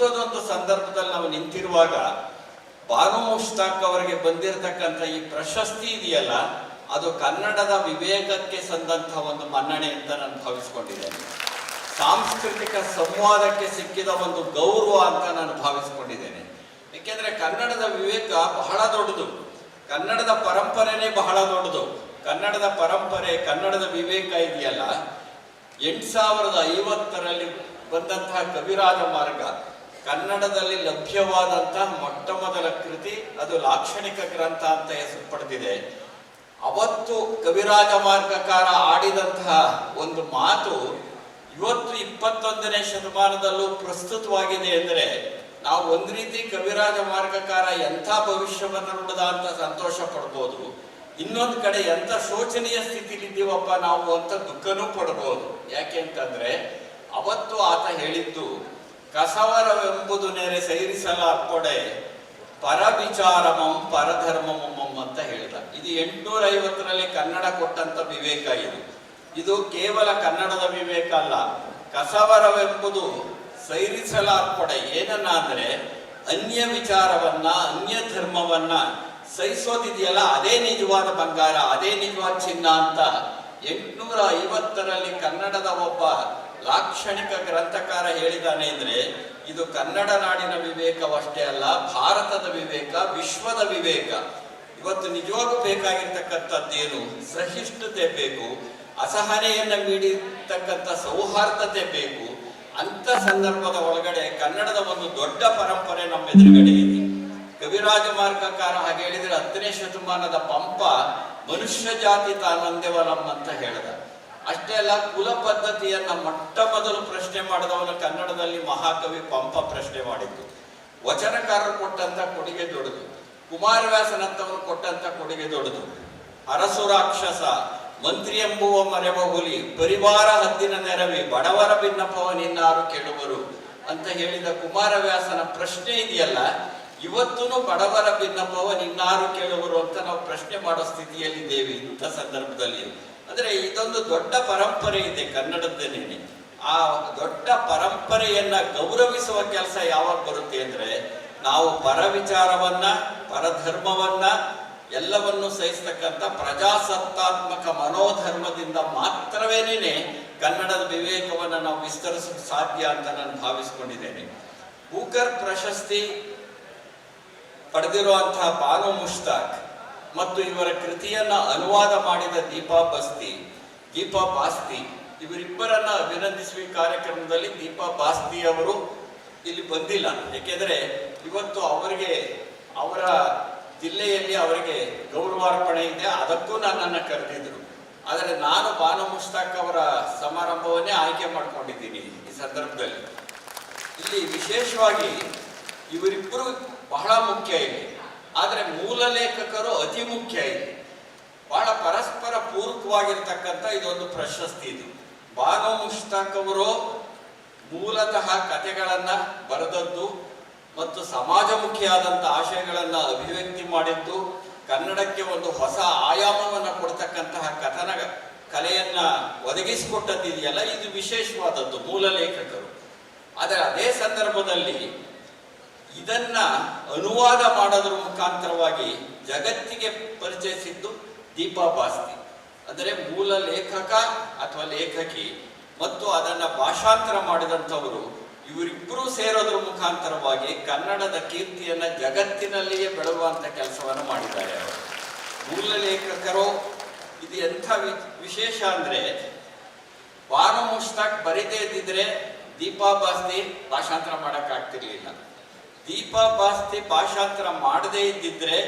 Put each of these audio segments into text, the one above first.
ಅಂಥದ್ದೊಂದು ಸಂದರ್ಭದಲ್ಲಿ ನಾವು ನಿಂತಿರುವಾಗ ಬಾನು ಅವರಿಗೆ ಬಂದಿರತಕ್ಕಂಥ ಈ ಪ್ರಶಸ್ತಿ ಇದೆಯಲ್ಲ, ಅದು ಕನ್ನಡದ ವಿವೇಕಕ್ಕೆ ಸಂದಂಥ ಒಂದು ಮನ್ನಣೆ ಅಂತ ನಾನು ಭಾವಿಸ್ಕೊಂಡಿದ್ದೇನೆ. ಸಾಂಸ್ಕೃತಿಕ ಸಂವಾದಕ್ಕೆ ಸಿಕ್ಕಿದ ಒಂದು ಗೌರವ ಅಂತ ನಾನು ಭಾವಿಸ್ಕೊಂಡಿದ್ದೇನೆ. ಏಕೆಂದ್ರೆ ಕನ್ನಡದ ವಿವೇಕ ಬಹಳ ದೊಡ್ಡದು. ಕನ್ನಡದ ಪರಂಪರೆನೇ ಬಹಳ ದೊಡ್ಡದು. ಕನ್ನಡದ ಪರಂಪರೆ, ಕನ್ನಡದ ವಿವೇಕ ಇದೆಯಲ್ಲ. ಎಂಟು ಸಾವಿರದ ಐವತ್ತರಲ್ಲಿ ಬಂದಂತಹ ಕವಿರಾಜ ಮಾರ್ಗ ಕನ್ನಡದಲ್ಲಿ ಲಭ್ಯವಾದಂತಹ ಮೊಟ್ಟ ಮೊದಲ ಕೃತಿ ಅದು ಲಾಕ್ಷಣಿಕ ಗ್ರಂಥ ಅಂತ ಹೆಸರು ಪಡೆದಿದೆ ಅವತ್ತು ಕವಿರಾಜ ಮಾರ್ಗಕಾರ ಆಡಿದಂತಹ ಒಂದು ಮಾತು ಇವತ್ತು ಇಪ್ಪತ್ತೊಂದನೇ ಶತಮಾನದಲ್ಲೂ ಪ್ರಸ್ತುತವಾಗಿದೆ ಅಂದರೆ ನಾವು ಒಂದು ರೀತಿ ಕವಿರಾಜ ಮಾರ್ಗಕಾರ ಎಂಥ ಭವಿಷ್ಯವನ್ನು ನುಡಿದ ಅಂತ ಸಂತೋಷ ಪಡ್ಬೋದು. ಇನ್ನೊಂದು ಕಡೆ ಎಂಥ ಶೋಚನೀಯ ಸ್ಥಿತಿಲಿದ್ದೀವಪ್ಪ ನಾವು ಅಂತ ದುಃಖನೂ ಪಡ್ಬೋದು. ಯಾಕೆ ಅಂತಂದ್ರೆ, ಅವತ್ತು ಆತ ಹೇಳಿದ್ದು ಕಸವರವೆಂಬುದು ನೆರೆ ಸೈರಿಸಲ ಅಪ್ಪಡೆ ಪರವಿಚಾರಮಂ ಪರಧರ್ಮಮಂ ಅಂತ ಹೇಳಿದ. ಇದು ಎಂಟುನೂರ ಐವತ್ತರಲ್ಲಿ ಕನ್ನಡ ಕೊಟ್ಟಂತ ವಿವೇಕ ಇದು. ಇದು ಕೇವಲ ಕನ್ನಡದ ವಿವೇಕ ಅಲ್ಲ. ಕಸವರವೆಂಬುದು ಸೈರಿಸಲಾರ್ಪಡೆ. ಏನನ್ನ ಅಂದ್ರೆ ಅನ್ಯ ವಿಚಾರವನ್ನ, ಅನ್ಯ ಧರ್ಮವನ್ನ ಸಹಿಸೋದಿದೆಯಲ್ಲ, ಅದೇ ನಿಜವಾದ ಬಂಗಾರ, ಅದೇ ನಿಜವಾದ ಚಿನ್ನ ಅಂತ ಎಂಟುನೂರ ಐವತ್ತರಲ್ಲಿ ಕನ್ನಡದ ಒಬ್ಬ ಲಾಕ್ಷಣಿಕ ಗ್ರಂಥಕಾರ ಹೇಳಿದಾನೆ ಅಂದ್ರೆ ಇದು ಕನ್ನಡ ನಾಡಿನ ವಿವೇಕವಷ್ಟೇ ಅಲ್ಲ, ಭಾರತದ ವಿವೇಕ, ವಿಶ್ವದ ವಿವೇಕ. ಇವತ್ತು ನಿಜವಾಗೂ ಬೇಕಾಗಿರ್ತಕ್ಕಂಥದ್ದೇನು ಸಹಿಷ್ಣುತೆ ಬೇಕು, ಅಸಹನೆಯನ್ನ ಮೀಡಿರ್ತಕ್ಕಂಥ ಸೌಹಾರ್ದತೆ ಬೇಕು. ಅಂತ ಸಂದರ್ಭದ ಒಳಗಡೆ ಕನ್ನಡದ ಒಂದು ದೊಡ್ಡ ಪರಂಪರೆ ನಮ್ಮ ಎದುರುಗಡೆ ಇದೆ. ಕವಿರಾಜ ಮಾರ್ಗಕಾರ ಹಾಗೆ ಹೇಳಿದರೆ ಹತ್ತನೇ ಶತಮಾನದ ಪಂಪ ಮನುಷ್ಯ ಜಾತಿ ತಾನಂದೆವಲಂ ಅಂತ ಹೇಳಿದ. ಅಷ್ಟೇ ಅಲ್ಲ, ಕುಲ ಪದ್ಧತಿಯನ್ನ ಮೊಟ್ಟ ಮೊದಲು ಪ್ರಶ್ನೆ ಮಾಡಿದವನು ಕನ್ನಡದಲ್ಲಿ ಮಹಾಕವಿ ಪಂಪ ಪ್ರಶ್ನೆ ಮಾಡಿದ್ದು. ವಚನಕಾರರು ಕೊಟ್ಟಂತ ಕೊಡುಗೆ ದೊಡ್ಡದು. ಕುಮಾರವ್ಯಾಸನಂತವರು ಕೊಟ್ಟಂತ ಕೊಡುಗೆ ದೊಡ್ಡದು. ಅರಸು ರಾಕ್ಷಸ ಮಂತ್ರಿ ಎಂಬುವ ಮರೆವ ಹುಲಿ ಪರಿವಾರ ಹದ್ದಿನ ನೆರವಿ, ಬಡವರ ಭಿನ್ನಪವನಿನ್ನಾರು ಕೆಡುವರು ಅಂತ ಹೇಳಿದ ಕುಮಾರವ್ಯಾಸನ ಪ್ರಶ್ನೆ ಇದೆಯಲ್ಲ ಇವತ್ತೂ ಬಡವರ ಭಿನ್ನಪವನಿನ್ನಾರು ಕೇಳುವರು ಅಂತ ನಾವು ಪ್ರಶ್ನೆ ಮಾಡೋ ಸ್ಥಿತಿಯಲ್ಲಿದ್ದೇವೆ ಇಂಥ ಸಂದರ್ಭದಲ್ಲಿ. ಅಂದ್ರೆ ಇದೊಂದು ದೊಡ್ಡ ಪರಂಪರೆ ಇದೆ ಕನ್ನಡದ್ದೇನೆ. ಆ ದೊಡ್ಡ ಪರಂಪರೆಯನ್ನ ಗೌರವಿಸುವ ಕೆಲಸ ಯಾವಾಗ ಬರುತ್ತೆ ಅಂದ್ರೆ ನಾವು ಪರ ವಿಚಾರವನ್ನ ಪರಧರ್ಮವನ್ನ ಎಲ್ಲವನ್ನು ಸಹಿಸ್ತಕ್ಕಂಥ ಪ್ರಜಾಸತ್ತಾತ್ಮಕ ಮನೋಧರ್ಮದಿಂದ ಮಾತ್ರವೇನೇನೆ ಕನ್ನಡದ ವಿವೇಕವನ್ನು ನಾವು ವಿಸ್ತರಿಸಲು ಸಾಧ್ಯ ಅಂತ ನಾನು ಭಾವಿಸ್ಕೊಂಡಿದ್ದೇನೆ. ಬೂಕರ್ ಪ್ರಶಸ್ತಿ ಪಡೆದಿರುವಂತಹ ಬಾನು ಮುಷ್ತಾಕ್ ಮತ್ತು ಇವರ ಕೃತಿಯನ್ನ ಅನುವಾದ ಮಾಡಿದ ದೀಪಾ ಬಸ್ತಿ, ದೀಪಾ ಬಾಸ್ತಿ. ಇವರಿಬ್ಬರನ್ನ ಅಭಿನಂದಿಸುವ ಕಾರ್ಯಕ್ರಮದಲ್ಲಿ ದೀಪಾ ಬಾಸ್ತಿ ಅವರು ಇಲ್ಲಿ ಬಂದಿಲ್ಲ. ಏಕೆಂದ್ರೆ ಇವತ್ತು ಅವರಿಗೆ, ಅವರ ಜಿಲ್ಲೆಯಲ್ಲಿ ಅವರಿಗೆ ಗೌರವಾರ್ಪಣೆ ಇದೆ. ಅದಕ್ಕೂ ನನ್ನನ್ನು ಕರೆದಿದ್ರು ಆದರೆ ನಾನು ಬಾನು ಮುಸ್ತಾಕ್ ಅವರ ಸಮಾರಂಭವನ್ನೇ ಆಯ್ಕೆ ಮಾಡ್ಕೊಂಡಿದ್ದೀನಿ ಈ ಸಂದರ್ಭದಲ್ಲಿ. ಇಲ್ಲಿ ವಿಶೇಷವಾಗಿ ಇವರಿಬ್ಬರು ಬಹಳ ಮುಖ್ಯ ಇಲ್ಲಿ. ಆದರೆ ಮೂಲ ಲೇಖಕರು ಅತಿ ಮುಖ್ಯ ಇಲ್ಲಿ. ಬಹಳ ಪರಸ್ಪರ ಪೂರಕವಾಗಿರ್ತಕ್ಕಂಥ ಇದೊಂದು ಪ್ರಶಸ್ತಿ ಇದು. ಬಾನು ಅವರು ಮೂಲತಃ ಕಥೆಗಳನ್ನು ಬರೆದದ್ದು ಮತ್ತು ಸಮಾಜಮುಖಿಯಾದಂಥ ಆಶಯಗಳನ್ನು ಅಭಿವ್ಯಕ್ತಿ ಮಾಡಿದ್ದು, ಕನ್ನಡಕ್ಕೆ ಒಂದು ಹೊಸ ಆಯಾಮವನ್ನು ಕೊಡ್ತಕ್ಕಂತಹ ಕಥನ ಕಲೆಯನ್ನ ಒದಗಿಸಿಕೊಟ್ಟದ್ದಿದೆಯಲ್ಲ, ಇದು ವಿಶೇಷವಾದದ್ದು ಮೂಲ ಲೇಖಕರು. ಆದರೆ ಅದೇ ಸಂದರ್ಭದಲ್ಲಿ ಇದನ್ನ ಅನುವಾದ ಮಾಡೋದ್ರ ಮುಖಾಂತರವಾಗಿ ಜಗತ್ತಿಗೆ ಪರಿಚಯಿಸಿದ್ದು ದೀಪಾ ಬಾಸ್ತಿ ಅಂದರೆ ಮೂಲ ಲೇಖಕ ಅಥವಾ ಲೇಖಕಿ ಮತ್ತು ಅದನ್ನ ಭಾಷಾಂತರ ಮಾಡಿದಂಥವರು ಇವರಿಬ್ಬರು ಸೇರೋದ್ರ ಮುಖಾಂತರವಾಗಿ ಕನ್ನಡದ ಕೀರ್ತಿಯನ್ನ ಜಗತ್ತಿನಲ್ಲಿಯೇ ಬೆಳಗುವಂತ ಕೆಲಸವನ್ನು ಮಾಡಿದ್ದಾರೆ ಅವರು. ಮೂಲ ಲೇಖಕರು ಇದು ಎಂಥ ವಿಶೇಷ ಅಂದ್ರೆ ಬಾನು ಮುಷ್ತಾಕ್ ಬರೀದೇ ಇದ್ದಿದ್ರೆ ದೀಪಾ ಬಾಸ್ತಿ ಭಾಷಾಂತರ ಮಾಡಕ್ ದೀಪಾ ಬಾಸ್ತಿ ಭಾಷಾಂತರ ಮಾಡದೇ ಇದ್ದಿದ್ರೆ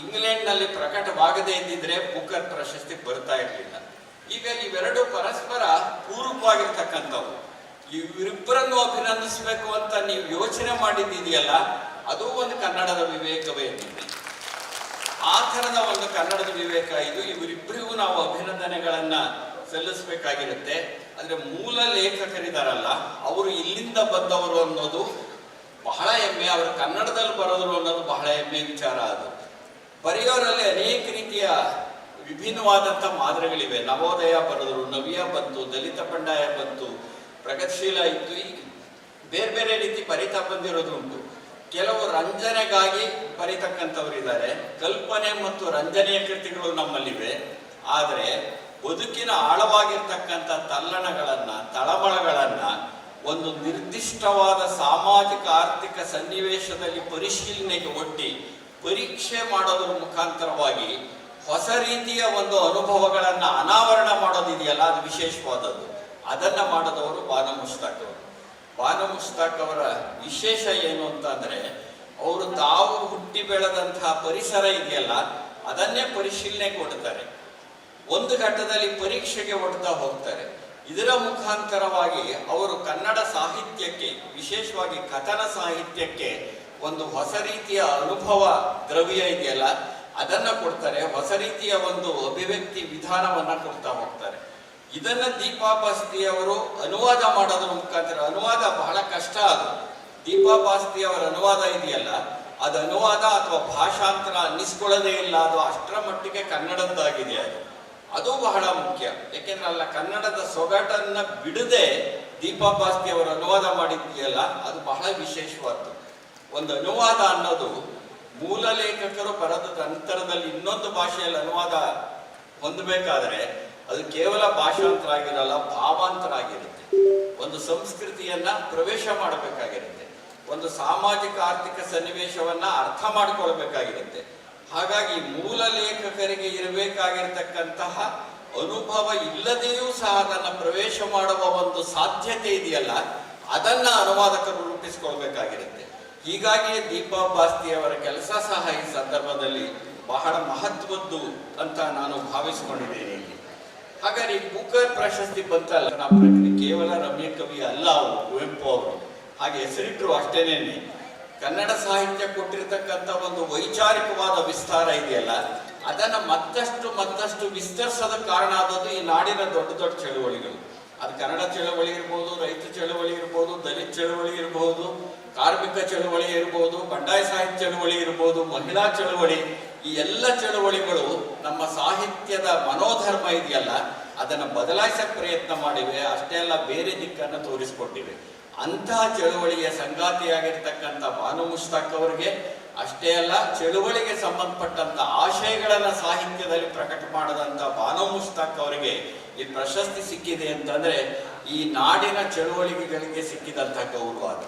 ಇಂಗ್ಲೆಂಡ್ನಲ್ಲಿ ಪ್ರಕಟವಾಗದೇ ಇದ್ದಿದ್ರೆ ಬುಕರ್ ಪ್ರಶಸ್ತಿ ಬರ್ತಾ ಇರಲಿಲ್ಲ. ಈಗ ಇವೆರಡು ಪರಸ್ಪರ ಪೂರಕವಾಗಿರ್ತಕ್ಕಂಥವು ಇವರಿಬ್ಬರನ್ನು ಅಭಿನಂದಿಸಬೇಕು ಅಂತ ನೀವು ಯೋಚನೆ ಮಾಡಿದ್ದಿದೆಯಲ್ಲ, ಅದು ಒಂದು ಕನ್ನಡದ ವಿವೇಕವೇ ಆ ಥರದ ಒಂದು ಕನ್ನಡದ ವಿವೇಕ ಇದು. ಇವರಿಬ್ಬರಿಗೂ ನಾವು ಅಭಿನಂದನೆಗಳನ್ನ ಸಲ್ಲಿಸಬೇಕಾಗಿರುತ್ತೆ. ಅಂದ್ರೆ ಮೂಲ ಲೇಖಕರಿದಾರಲ್ಲ, ಅವರು ಇಲ್ಲಿಂದ ಬಂದವರು ಅನ್ನೋದು ಬಹಳ ಹೆಮ್ಮೆ. ಅವರು ಕನ್ನಡದಲ್ಲಿ ಬರೋದ್ರು ಅನ್ನೋದು ಬಹಳ ಹೆಮ್ಮೆ ವಿಚಾರ ಅದು. ಬರೆಯೋರಲ್ಲಿ ಅನೇಕ ರೀತಿಯ ವಿಭಿನ್ನವಾದಂಥ ಮಾದರಿಗಳಿವೆ. ನವೋದಯ ಬರೆದ್ರು, ನವ್ಯ ಬಂತು, ದಲಿತ ಬಂಡಾಯ ಬಂತು, ಪ್ರಗತಿಶೀಲ ಇತ್ತು ಬೇರೆ ಬೇರೆ ರೀತಿ ಬರಿತಾ ಬಂದಿರೋದು ಉಂಟು. ಕೆಲವು ರಂಜನೆಗಾಗಿ ಬರಿತಕ್ಕಂಥವರಿದ್ದಾರೆ ಕಲ್ಪನೆ ಮತ್ತು ರಂಜನೆಯ ಕೃತಿಗಳು ನಮ್ಮಲ್ಲಿವೆ. ಆದರೆ ಬದುಕಿನ ಆಳವಾಗಿರ್ತಕ್ಕಂಥ ತಲ್ಲಣಗಳನ್ನು, ತಳಮಳಗಳನ್ನ ಒಂದು ನಿರ್ದಿಷ್ಟವಾದ ಸಾಮಾಜಿಕ, ಆರ್ಥಿಕ ಸನ್ನಿವೇಶದಲ್ಲಿ ಪರಿಶೀಲನೆಗೆ ಒಡ್ಡಿ ಪರೀಕ್ಷೆ ಮಾಡೋದ್ರ ಮುಖಾಂತರವಾಗಿ ಹೊಸ ರೀತಿಯ ಒಂದು ಅನುಭವಗಳನ್ನು ಅನಾವರಣ ಮಾಡೋದಿದೆಯಲ್ಲ, ಅದು ವಿಶೇಷವಾದದ್ದು. ಅದನ್ನ ಮಾಡಿದವರು ಬಾನು ಮುಸ್ತಾಕ್ ಅವರು. ಬಾನು ಮುಷ್ತಾಕ್ ಅವರ ವಿಶೇಷ ಏನು ಅಂತಂದರೆ ಅವರು ತಾವು ಹುಟ್ಟಿ ಬೆಳೆದಂತಹ ಪರಿಸರ ಇದೆಯಲ್ಲ, ಅದನ್ನೇ ಪರಿಶೀಲನೆ ಕೊಡ್ತಾರೆ ಒಂದು ಘಟ್ಟದಲ್ಲಿ ಪರೀಕ್ಷೆಗೆ ಒಡ್ತಾ ಹೋಗ್ತಾರೆ. ಇದರ ಮುಖಾಂತರವಾಗಿ ಅವರು ಕನ್ನಡ ಸಾಹಿತ್ಯಕ್ಕೆ, ವಿಶೇಷವಾಗಿ ಕಥನ ಸಾಹಿತ್ಯಕ್ಕೆ ಒಂದು ಹೊಸ ರೀತಿಯ ಅನುಭವ ದ್ರವ್ಯ ಇದೆಯಲ್ಲ, ಅದನ್ನ ಕೊಡ್ತಾರೆ. ಹೊಸ ರೀತಿಯ ಒಂದು ಅಭಿವ್ಯಕ್ತಿ ವಿಧಾನವನ್ನ ಕೊಡ್ತಾ ಹೋಗ್ತಾರೆ. ಇದನ್ನ ದೀಪಾ ಬಾಸ್ತಿ ಅವರು ಅನುವಾದ ಮಾಡೋದ್ರ ಮುಖಾಂತರ, ಅನುವಾದ ಬಹಳ ಕಷ್ಟ ಅದು. ದೀಪಾ ಬಾಸ್ತಿ ಅವರ ಅನುವಾದ ಇದೆಯಲ್ಲ, ಅದು ಅನುವಾದ ಅಥವಾ ಭಾಷಾಂತರ ಅನ್ನಿಸ್ಕೊಳ್ಳದೇ ಇಲ್ಲ. ಅದು ಅಷ್ಟರ ಮಟ್ಟಿಗೆ ಕನ್ನಡದ್ದಾಗಿದೆ ಅದು. ಅದು ಬಹಳ ಮುಖ್ಯ. ಯಾಕೆಂದ್ರೆ ಅಲ್ಲ ಕನ್ನಡದ ಸೊಗಟನ್ನ ಬಿಡದೆ ದೀಪಾ ಭಾಸ್ತಿ ಅವರು ಅನುವಾದ ಮಾಡಿದ್ಯಲ್ಲ, ಅದು ಬಹಳ ವಿಶೇಷವಾದ್ದು. ಒಂದು ಅನುವಾದ ಅನ್ನೋದು ಮೂಲ ಲೇಖಕರು ಬರೆದ ನಂತರದಲ್ಲಿ ಇನ್ನೊಂದು ಭಾಷೆಯಲ್ಲಿ ಅನುವಾದ ಹೊಂದಬೇಕಾದ್ರೆ ಅದು ಕೇವಲ ಭಾಷಾಂತರ ಆಗಿರಲ್ಲ ಭಾವಾಂತರ ಆಗಿರುತ್ತೆ ಒಂದು ಸಂಸ್ಕೃತಿಯನ್ನ ಪ್ರವೇಶ ಮಾಡಬೇಕಾಗಿರುತ್ತೆ. ಒಂದು ಸಾಮಾಜಿಕ ಆರ್ಥಿಕ ಸನ್ನಿವೇಶವನ್ನ ಅರ್ಥ ಮಾಡಿಕೊಳ್ಬೇಕಾಗಿರುತ್ತೆ. ಹಾಗಾಗಿ ಮೂಲ ಲೇಖಕರಿಗೆ ಇರಬೇಕಾಗಿರ್ತಕ್ಕಂತಹ ಅನುಭವ ಇಲ್ಲದೆಯೂ ಸಹ ಅದನ್ನ ಪ್ರವೇಶ ಮಾಡುವ ಒಂದು ಸಾಧ್ಯತೆ ಇದೆಯಲ್ಲ, ಅದನ್ನ ಅನುವಾದಕರು ರೂಪಿಸಿಕೊಳ್ಬೇಕಾಗಿರುತ್ತೆ. ಹೀಗಾಗಿಯೇ ದೀಪಾ ಬಾಸ್ತಿ ಅವರ ಕೆಲಸ ಸಹ ಈ ಸಂದರ್ಭದಲ್ಲಿ ಬಹಳ ಮಹತ್ವದ್ದು ಅಂತ ನಾನು ಭಾವಿಸಿಕೊಂಡಿದ್ದೇನೆ ಇಲ್ಲಿ. ಹಾಗಾಗಿ ಬುಕರ್ ಪ್ರಶಸ್ತಿ ಬಂತಲ್ಲ ನಮ್ಮ ಕೇವಲ ರಮ್ಯ ಕವಿ ಅಲ್ಲ, ಅವರು ಕುವೆಂಪು ಅವರು. ಹಾಗೆ ಹೆಸರಿಟ್ಟರು ಅಷ್ಟೇನೇನೆ. ಕನ್ನಡ ಸಾಹಿತ್ಯ ಕೊಟ್ಟಿರ್ತಕ್ಕಂಥ ಒಂದು ವೈಚಾರಿಕವಾದ ವಿಸ್ತಾರ ಇದೆಯಲ್ಲ, ಅದನ್ನ ಮತ್ತಷ್ಟು ಮತ್ತಷ್ಟು ವಿಸ್ತರಿಸದ ಕಾರಣ ಆದದ್ದು ಈ ನಾಡಿನ ದೊಡ್ಡ ದೊಡ್ಡ ಚಳುವಳಿಗಳು. ಅದು ಕನ್ನಡ ಚಳವಳಿ ಇರ್ಬೋದು, ರೈತ ಚಳವಳಿ ಇರ್ಬೋದು, ದಲಿತ ಚಳವಳಿ ಇರಬಹುದು ಕಾರ್ಮಿಕ ಚಳವಳಿ ಇರ್ಬೋದು, ಬಂಡಾಯ ಸಾಹಿತ್ಯ ಚಳವಳಿ ಇರ್ಬೋದು, ಮಹಿಳಾ ಚಳವಳಿ, ಈ ಎಲ್ಲ ಚಳವಳಿಗಳು ನಮ್ಮ ಸಾಹಿತ್ಯದ ಮನೋಧರ್ಮ ಇದೆಯಲ್ಲ, ಅದನ್ನು ಬದಲಾಯಿಸಕ್ಕೆ ಪ್ರಯತ್ನ ಮಾಡಿವೆ, ಅಷ್ಟೇ ಅಲ್ಲ ಬೇರೆ ದಿಕ್ಕನ್ನು ತೋರಿಸಿಕೊಟ್ಟಿವೆ. ಅಂತಹ ಚಳುವಳಿಯ ಸಂಗಾತಿಯಾಗಿರ್ತಕ್ಕಂಥ ಬಾನು ಮುಷ್ತಾಕ್ ಅವರಿಗೆ ಅಷ್ಟೇ ಅಲ್ಲ, ಚಳುವಳಿಗೆ ಸಂಬಂಧಪಟ್ಟಂತ ಆಶಯಗಳನ್ನ ಸಾಹಿತ್ಯದಲ್ಲಿ ಪ್ರಕಟ ಮಾಡದಂತ ಬಾನು ಮುಷ್ತಾಕ್ ಅವರಿಗೆ ಈ ಪ್ರಶಸ್ತಿ ಸಿಕ್ಕಿದೆ ಅಂತಂದ್ರೆ ಈ ನಾಡಿನ ಚಳುವಳಿಗೆಗಳಿಗೆ ಸಿಕ್ಕಿದಂತ ಗೌರವ ಅದು.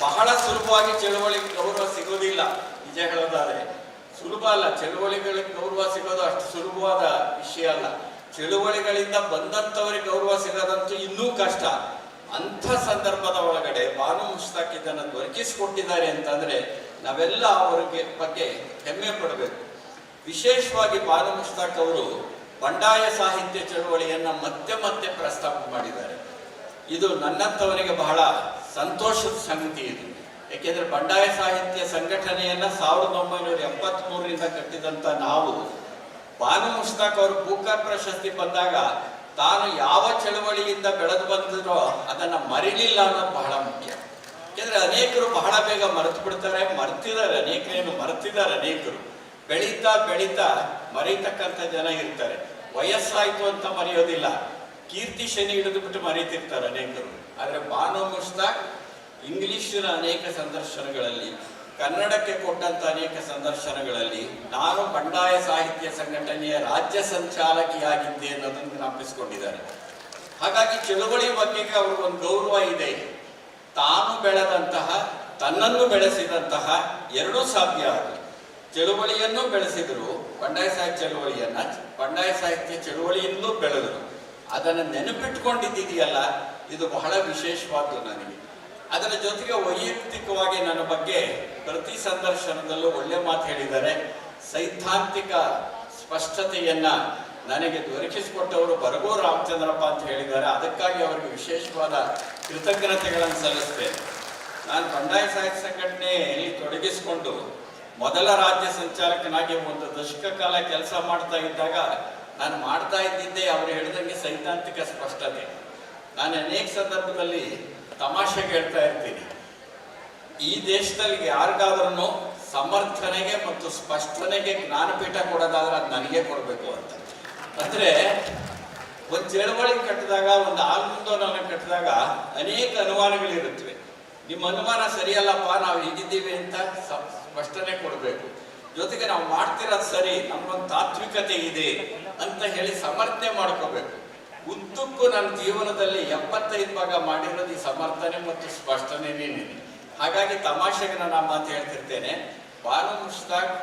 ಬಹಳ ಸುಲಭವಾಗಿ ಚಳುವಳಿ ಗೌರವ ಸಿಗೋದಿಲ್ಲ, ನಿಜ ಹೇಳೋದಾದ್ರೆ. ಸುಲಭ ಅಲ್ಲ, ಚಳುವಳಿಗಳಿಗೆ ಗೌರವ ಸಿಗೋದು ಅಷ್ಟು ಸುಲಭವಾದ ವಿಷಯ ಅಲ್ಲ. ಚಳುವಳಿಗಳಿಂದ ಬಂದಂತವರಿಗೆ ಗೌರವ ಸಿಗೋದಂತೂ ಇನ್ನೂ ಕಷ್ಟ. ಅಂಥ ಸಂದರ್ಭದ ಒಳಗಡೆ ಬಾನು ಮುಷ್ತಾಕ್ ಇದನ್ನು ದೊರಕಿಸಿಕೊಟ್ಟಿದ್ದಾರೆ ಅಂತಂದರೆ ನಾವೆಲ್ಲ ಅವರಿಗೆ ಬಗ್ಗೆ ಹೆಮ್ಮೆ ಪಡಬೇಕು. ವಿಶೇಷವಾಗಿ ಬಾನು ಮುಷ್ತಾಕ್ ಅವರು ಬಂಡಾಯ ಸಾಹಿತ್ಯ ಚಳುವಳಿಯನ್ನು ಮತ್ತೆ ಮತ್ತೆ ಪ್ರಸ್ತಾಪ ಮಾಡಿದ್ದಾರೆ. ಇದು ನನ್ನಂಥವರಿಗೆ ಬಹಳ ಸಂತೋಷದ ಸಂಗತಿ ಇದು. ಏಕೆಂದರೆ ಬಂಡಾಯ ಸಾಹಿತ್ಯ ಸಂಘಟನೆಯನ್ನು ಸಾವಿರದ ಒಂಬೈನೂರ ಎಪ್ಪತ್ತ್ ಕಟ್ಟಿದಂಥ ನಾವು ಬಾನು ಮುಷ್ತಾಕ್ ಅವರು ಬೂಕರ್ ಪ್ರಶಸ್ತಿ ಬಂದಾಗ ತಾನು ಯಾವ ಚಳವಳಿಯಿಂದ ಬೆಳೆದು ಬಂದಿರೋ ಅದನ್ನ ಮರಿಲಿಲ್ಲ ಅನ್ನೋದು ಬಹಳ ಮುಖ್ಯ. ಯಾಕೆಂದ್ರೆ ಅನೇಕರು ಬಹಳ ಬೇಗ ಮರೆತು ಬಿಡ್ತಾರೆ, ಮರ್ತಿದ್ದಾರೆ, ಅನೇಕರೇನು ಮರೆತಿದ್ದಾರೆ ಅನೇಕರು. ಬೆಳೀತಾ ಬೆಳೀತಾ ಮರೀತಕ್ಕಂಥ ಜನ ಇರ್ತಾರೆ. ವಯಸ್ಸಾಯ್ತು ಅಂತ ಮರೆಯೋದಿಲ್ಲ. ಕೀರ್ತಿ ಶನಿ ಹಿಡಿದು ಬಿಟ್ಟು ಮರೀತಿರ್ತಾರೆ ಅನೇಕರು. ಆದರೆ ಬಾನು ಮುಸ್ತಾಕ್ ಇಂಗ್ಲಿಷಿನ ಅನೇಕ ಸಂದರ್ಶನಗಳಲ್ಲಿ ಕನ್ನಡಕ್ಕೆ ಕೊಟ್ಟಂತ ಅನೇಕ ಸಂದರ್ಶನಗಳಲ್ಲಿ ನಾನು ಬಂಡಾಯ ಸಾಹಿತ್ಯ ಸಂಘಟನೆಯ ರಾಜ್ಯ ಸಂಚಾಲಕಿಯಾಗಿದ್ದೆ ಅನ್ನೋದನ್ನು ಜ್ಞಾಪಿಸಿಕೊಂಡಿದ್ದಾರೆ ಹಾಗಾಗಿ ಚಳುವಳಿ ಬಗ್ಗೆ ಅವ್ರಿಗೊಂದು ಗೌರವ ಇದೆ. ತಾನು ಬೆಳೆದಂತಹ, ತನ್ನನ್ನು ಬೆಳೆಸಿದಂತಹ ಎರಡೂ ಸಾಧ್ಯ ಆಗಲಿ. ಚಳುವಳಿಯನ್ನು ಬೆಳೆಸಿದ್ರು, ಬಂಡಾಯ ಸಾಹಿತ್ಯ ಚಳುವಳಿಯನ್ನ, ಬಂಡಾಯ ಸಾಹಿತ್ಯ ಚಳುವಳಿಯಿಂದಲೂ ಬೆಳೆದರು. ಅದನ್ನು ನೆನಪಿಟ್ಕೊಂಡಿದ್ದೀಯಲ್ಲ ಇದು ಬಹಳ ವಿಶೇಷವಾದ್ದು ನನಗೆ. ಅದರ ಜೊತೆಗೆ ವೈಯಕ್ತಿಕವಾಗಿ ನನ್ನ ಬಗ್ಗೆ ಪ್ರತಿ ಸಂದರ್ಶನದಲ್ಲೂ ಒಳ್ಳೆ ಮಾತು ಹೇಳಿದ್ದಾರೆ. ಸೈದ್ಧಾಂತಿಕ ಸ್ಪಷ್ಟತೆಯನ್ನ ನನಗೆ ದೊರಕಿಸಿಕೊಟ್ಟವರು ಬರಗೂ ರಾಮಚಂದ್ರಪ್ಪ ಅಂತ ಹೇಳಿದ್ದಾರೆ. ಅದಕ್ಕಾಗಿ ಅವರಿಗೆ ವಿಶೇಷವಾದ ಕೃತಜ್ಞತೆಗಳನ್ನು ಸಲ್ಲಿಸ್ತೇನೆ. ನಾನು ಬಂಡಾಯ ಸಾಹಿತ್ಯ ಸಂಘಟನೆಯಲ್ಲಿ ತೊಡಗಿಸಿಕೊಂಡು ಮೊದಲ ರಾಜ್ಯ ಸಂಚಾಲಕನಾಗಿ ಒಂದು ದಶಕ ಕಾಲ ಕೆಲಸ ಮಾಡ್ತಾ ಇದ್ದಾಗ ನಾನು ಮಾಡ್ತಾ ಇದ್ದಿದ್ದೆ ಅವರು ಹೇಳಿದಂಗೆ ಸೈದ್ಧಾಂತಿಕ ಸ್ಪಷ್ಟತೆ. ನಾನು ಅನೇಕ ಸಂದರ್ಭದಲ್ಲಿ ತಮಾಷೆಗೆ ಹೇಳ್ತಾ ಇರ್ತೀನಿ. ಈ ದೇಶದಲ್ಲಿ ಯಾರಿಗಾದ್ರೂ ಸಮರ್ಥನೆಗೆ ಮತ್ತು ಸ್ಪಷ್ಟನೆಗೆ ಜ್ಞಾನಪೀಠ ಕೊಡೋದಾದ್ರೆ ಅದು ನನಗೆ ಕೊಡಬೇಕು ಅಂತ. ಅಂದ್ರೆ ಒಂದು ಚಳವಳಿ ಕಟ್ಟಿದಾಗ, ಒಂದು ಆಂದೋಲನ ಕಟ್ಟಿದಾಗ ಅನೇಕ ಅನುಮಾನಗಳಿರುತ್ತವೆ. ನಿಮ್ಮ ಅನುಮಾನ ಸರಿಯಲ್ಲಪ್ಪ, ನಾವು ಹೀಗಿದ್ದೀವಿ ಅಂತ ಸ್ಪಷ್ಟನೆ ಕೊಡಬೇಕು. ಜೊತೆಗೆ ನಾವು ಮಾಡ್ತಿರೋದು ಸರಿ ನಮ್ಮೊಂದು ತಾತ್ವಿಕತೆ ಇದೆ ಅಂತ ಹೇಳಿ ಸಮರ್ಥನೆ ಮಾಡ್ಕೋಬೇಕು. ಉದ್ದಕ್ಕೂ ನನ್ನ ಜೀವನದಲ್ಲಿ ಎಪ್ಪತ್ತೈದು ಭಾಗ ಮಾಡಿರೋದು ಈ ಸಮರ್ಥನೆ ಮತ್ತು ಸ್ಪಷ್ಟನೆನೇ ಹಾಗಾಗಿ ತಮಾಷೆಗೆ ನಾನು ಆ ಮಾತು ಹೇಳ್ತಿರ್ತೇನೆ. ಬಾನು ಮುಷ್ತಾಕ್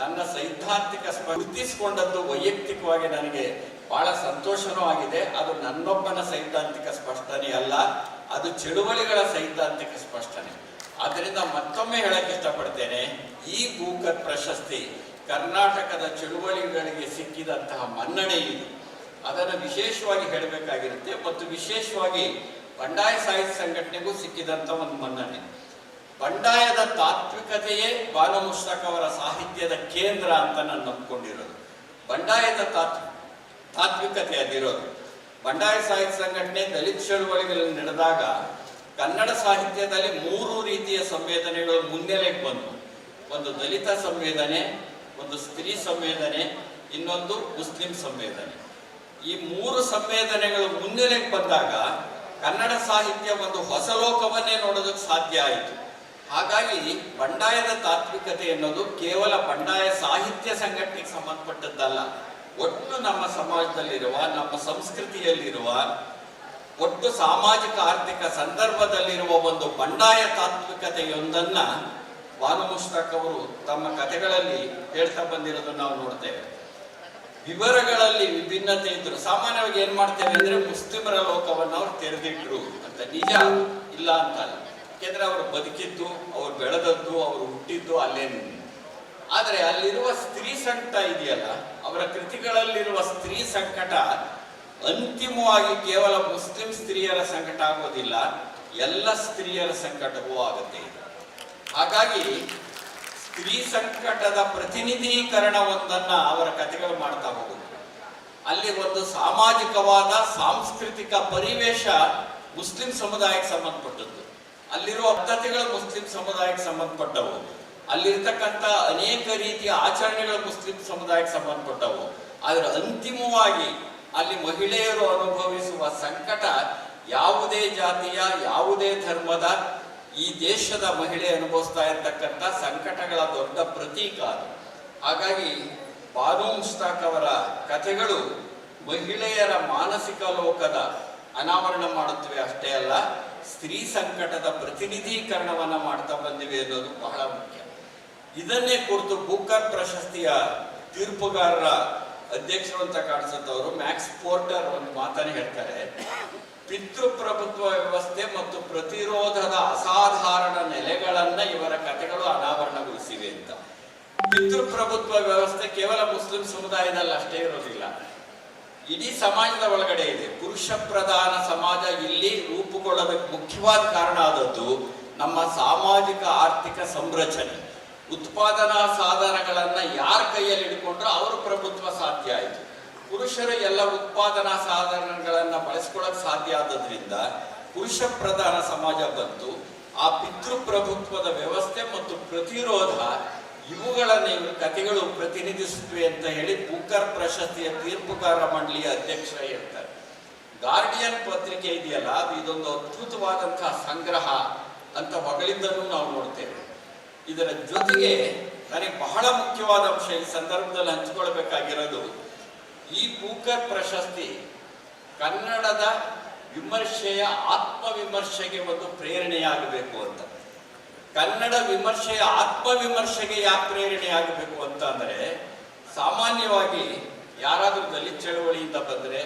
ನನ್ನ ಸೈದ್ಧಾಂತಿಕ ಸ್ಪರ್ಧಿಸಿಕೊಂಡದ್ದು ವೈಯಕ್ತಿಕವಾಗಿ ನನಗೆ ಬಹಳ ಸಂತೋಷನೂ ಆಗಿದೆ. ಅದು ನನ್ನೊಬ್ಬನ ಸೈದ್ಧಾಂತಿಕ ಸ್ಪಷ್ಟನೆ ಅಲ್ಲ, ಅದು ಚಳುವಳಿಗಳ ಸೈದ್ಧಾಂತಿಕ ಸ್ಪಷ್ಟನೆ. ಆದ್ದರಿಂದ ಮತ್ತೊಮ್ಮೆ ಹೇಳಕ್ಕೆ ಇಷ್ಟಪಡ್ತೇನೆ, ಈ ಭೂಕ ಪ್ರಶಸ್ತಿ ಕರ್ನಾಟಕದ ಚಳುವಳಿಗಳಿಗೆ ಸಿಕ್ಕಿದಂತಹ ಮನ್ನಣೆ ಇದು. ಅದನ್ನು ವಿಶೇಷವಾಗಿ ಹೇಳಬೇಕಾಗಿರುತ್ತೆ. ಮತ್ತು ವಿಶೇಷವಾಗಿ ಬಂಡಾಯ ಸಾಹಿತ್ಯ ಸಂಘಟನೆಗೂ ಸಿಕ್ಕಿದಂಥ ಒಂದು ಮನ್ನಣೆ. ಬಂಡಾಯದ ತಾತ್ವಿಕತೆಯೇ ಬಾನು ಅವರ ಸಾಹಿತ್ಯದ ಕೇಂದ್ರ ಅಂತ ನಾನು ನಂಬಿಕೊಂಡಿರೋದು. ಬಂಡಾಯದ ತಾತ್, ತಾತ್ವಿಕತೆ ಅದಿರೋದು. ಬಂಡಾಯ ಸಾಹಿತ್ಯ ಸಂಘಟನೆ ದಲಿತ ಚಳುವಳಿಗಳಲ್ಲಿ ನಡೆದಾಗ ಕನ್ನಡ ಸಾಹಿತ್ಯದಲ್ಲಿ ಮೂರು ರೀತಿಯ ಸಂವೇದನೆಗಳು ಮುನ್ನೆಲೆಗೆ ಬಂದವು. ಒಂದು ದಲಿತ ಸಂವೇದನೆ, ಒಂದು ಸ್ತ್ರೀ ಸಂವೇದನೆ, ಇನ್ನೊಂದು ಮುಸ್ಲಿಂ ಸಂವೇದನೆ. ಈ ಮೂರು ಸಂವೇದನೆಗಳು ಮುನ್ನೆಲೆಗೆ ಬಂದಾಗ ಕನ್ನಡ ಸಾಹಿತ್ಯ ಒಂದು ಹೊಸ ಲೋಕವನ್ನೇ ನೋಡೋದಕ್ಕೆ ಸಾಧ್ಯ ಆಯಿತು. ಹಾಗಾಗಿ ಬಂಡಾಯದ ತಾತ್ವಿಕತೆ ಎನ್ನುವುದು ಕೇವಲ ಬಂಡಾಯ ಸಾಹಿತ್ಯ ಸಂಘಟನೆಗೆ ಸಂಬಂಧಪಟ್ಟದ್ದಲ್ಲ. ಒಟ್ಟು ನಮ್ಮ ಸಮಾಜದಲ್ಲಿರುವ, ನಮ್ಮ ಸಂಸ್ಕೃತಿಯಲ್ಲಿರುವ, ಒಟ್ಟು ಸಾಮಾಜಿಕ ಆರ್ಥಿಕ ಸಂದರ್ಭದಲ್ಲಿರುವ ಒಂದು ಬಂಡಾಯ ತಾತ್ವಿಕತೆಯೊಂದನ್ನ ಭಾನು ಅವರು ತಮ್ಮ ಕಥೆಗಳಲ್ಲಿ ಹೇಳ್ತಾ ಬಂದಿರೋದನ್ನ ನಾವು ನೋಡ್ತೇವೆ. ವಿವರಗಳಲ್ಲಿ ವಿಭಿನ್ನತೆ ಇದ್ರು, ಸಾಮಾನ್ಯವಾಗಿ ಏನ್ ಮಾಡ್ತೇವೆ ಅಂದ್ರೆ ಮುಸ್ಲಿಮರ ಲೋಕವನ್ನು ಅವ್ರು ತೆರೆದಿಟ್ರು ಅಂತ. ನಿಜ ಇಲ್ಲ ಅಂತ ಅಲ್ಲ. ಯಾಕೆಂದ್ರೆ ಅವರು ಬದುಕಿದ್ದು, ಅವ್ರು ಬೆಳೆದದ್ದು, ಅವರು ಹುಟ್ಟಿದ್ದು ಅಲ್ಲೇ ಆದರೆ ಅಲ್ಲಿರುವ ಸ್ತ್ರೀ ಸಂಕಟ ಇದೆಯಲ್ಲ, ಅವರ ಕೃತಿಗಳಲ್ಲಿರುವ ಸ್ತ್ರೀ ಸಂಕಟ ಅಂತಿಮವಾಗಿ ಕೇವಲ ಮುಸ್ಲಿಂ ಸ್ತ್ರೀಯರ ಸಂಕಟ ಆಗೋದಿಲ್ಲ, ಎಲ್ಲ ಸ್ತ್ರೀಯರ ಸಂಕಟವೂ ಆಗುತ್ತೆ ಹಾಗಾಗಿ ಸ್ತ್ರೀ ಸಂಕಟದ ಪ್ರತಿನಿಧೀಕರಣವೊಂದನ್ನ ಅವರ ಕಥೆಗಳು ಮಾಡ್ತಾ ಹೋಗುದು. ಅಲ್ಲಿ ಒಂದು ಸಾಮಾಜಿಕವಾದ, ಸಾಂಸ್ಕೃತಿಕ ಪರಿವೇಶ ಮುಸ್ಲಿಂ ಸಮುದಾಯಕ್ಕೆ ಸಂಬಂಧಪಟ್ಟದ್ದು. ಅಲ್ಲಿರುವ ಪದ್ಧತಿಗಳು ಮುಸ್ಲಿಂ ಸಮುದಾಯಕ್ಕೆ ಸಂಬಂಧಪಟ್ಟವು. ಅಲ್ಲಿರ್ತಕ್ಕಂಥ ಅನೇಕ ರೀತಿಯ ಆಚರಣೆಗಳು ಮುಸ್ಲಿಂ ಸಮುದಾಯಕ್ಕೆ ಸಂಬಂಧಪಟ್ಟವು. ಆದರೆ ಅಂತಿಮವಾಗಿ ಅಲ್ಲಿ ಮಹಿಳೆಯರು ಅನುಭವಿಸುವ ಸಂಕಟ ಯಾವುದೇ ಜಾತಿಯ, ಯಾವುದೇ ಧರ್ಮದ ಈ ದೇಶದ ಮಹಿಳೆ ಅನುಭವಿಸ್ತಾ ಇರತಕ್ಕಂಥ ಸಂಕಟಗಳ ದೊಡ್ಡ ಪ್ರತೀಕ ಅದು. ಹಾಗಾಗಿ ಬಾನು ಮುಸ್ತಾಕ್ ಅವರ ಕಥೆಗಳು ಮಹಿಳೆಯರ ಮಾನಸಿಕ ಲೋಕದ ಅನಾವರಣ ಮಾಡುತ್ತವೆ ಅಷ್ಟೇ ಅಲ್ಲ, ಸ್ತ್ರೀ ಸಂಕಟದ ಪ್ರತಿನಿಧೀಕರಣವನ್ನು ಮಾಡ್ತಾ ಬಂದಿವೆ ಅನ್ನೋದು ಬಹಳ ಮುಖ್ಯ. ಇದನ್ನೇ ಕುರಿತು ಬೂಕರ್ ಪ್ರಶಸ್ತಿಯ ತೀರ್ಪುಗಾರರ ಅಧ್ಯಕ್ಷರು ಅಂತ ಕಾಣಿಸುತ್ತವರು ಮ್ಯಾಕ್ಸ್ ಪೋರ್ಟರ್ ಒಂದು ಮಾತನ್ನು ಹೇಳ್ತಾರೆ. ಪಿತೃಪ್ರಭುತ್ವ ವ್ಯವಸ್ಥೆ ಮತ್ತು ಪ್ರತಿರೋಧದ ಅಸಾಧಾರಣ ನೆಲೆಗಳನ್ನ ಇವರ ಕಥೆಗಳು ಅನಾವರಣಗೊಳಿಸಿವೆ ಅಂತ. ಪಿತೃಪ್ರಭುತ್ವ ವ್ಯವಸ್ಥೆ ಕೇವಲ ಮುಸ್ಲಿಂ ಸಮುದಾಯದಲ್ಲಿ ಅಷ್ಟೇ ಇರೋದಿಲ್ಲ. ಇಡೀ ಸಮಾಜದ ಒಳಗಡೆ ಇದೆ. ಪುರುಷ ಪ್ರಧಾನ ಸಮಾಜ ಇಲ್ಲಿ ರೂಪುಗೊಳ್ಳೋದಕ್ಕೆ ಮುಖ್ಯವಾದ ಕಾರಣ ಆದದ್ದು ನಮ್ಮ ಸಾಮಾಜಿಕ ಆರ್ಥಿಕ ಸಂರಚನೆ. ಉತ್ಪಾದನಾ ಸಾಧನಗಳನ್ನ ಯಾರ ಕೈಯಲ್ಲಿ ಹಿಡ್ಕೊಂಡ್ರೋ ಅವರು ಪ್ರಭುತ್ವ ಸಾಧ್ಯ ಆಯಿತು. ಪುರುಷರು ಎಲ್ಲ ಉತ್ಪಾದನಾ ಸಾಧನಗಳನ್ನ ಬಳಸ್ಕೊಳಕ್ ಸಾಧ್ಯ ಆದದ್ರಿಂದ ಪುರುಷ ಪ್ರಧಾನ ಸಮಾಜ ಬಂತು ಆ ಪಿತೃಪ್ರಭುತ್ವದ ವ್ಯವಸ್ಥೆ ಮತ್ತು ಪ್ರತಿರೋಧ ಇವುಗಳನ್ನ ಇವರು ಕಥೆಗಳು ಪ್ರತಿನಿಧಿಸುತ್ತವೆ ಅಂತ ಹೇಳಿ ಬುಕ್ಕರ್ ಪ್ರಶಸ್ತಿಯ ತೀರ್ಪುಕಾರ ಮಂಡಳಿಯ ಅಧ್ಯಕ್ಷ ಹೇಳ್ತಾರೆ ಗಾರ್ಡಿಯನ್ ಪತ್ರಿಕೆ ಇದೆಯಲ್ಲ, ಅದು ಇದೊಂದು ಅದ್ಭುತವಾದಂತಹ ಸಂಗ್ರಹ ಅಂತ ಹೊಗಳಿದ್ದನ್ನು ನಾವು ನೋಡ್ತೇವೆ. ಇದರ ಜೊತೆಗೆ ನನಗೆ ಬಹಳ ಮುಖ್ಯವಾದ ಅಂಶ ಈ ಸಂದರ್ಭದಲ್ಲಿ ಹಂಚಿಕೊಳ್ಬೇಕಾಗಿರೋದು ಈ ಬೂಕರ್ ಪ್ರಶಸ್ತಿ ಕನ್ನಡದ ವಿಮರ್ಶೆಯ ಆತ್ಮವಿಮರ್ಶೆಗೆ ಒಂದು ಪ್ರೇರಣೆಯಾಗಬೇಕು ಅಂತ. ಕನ್ನಡ ವಿಮರ್ಶೆಯ ಆತ್ಮವಿಮರ್ಶೆಗೆ ಯಾಕೆ ಪ್ರೇರಣೆಯಾಗಬೇಕು ಅಂತ ಅಂದರೆ ಸಾಮಾನ್ಯವಾಗಿ ಯಾರಾದರೂ ದಲಿತ ಚಳವಳಿಯಿಂದ ಬಂದ್ರೆ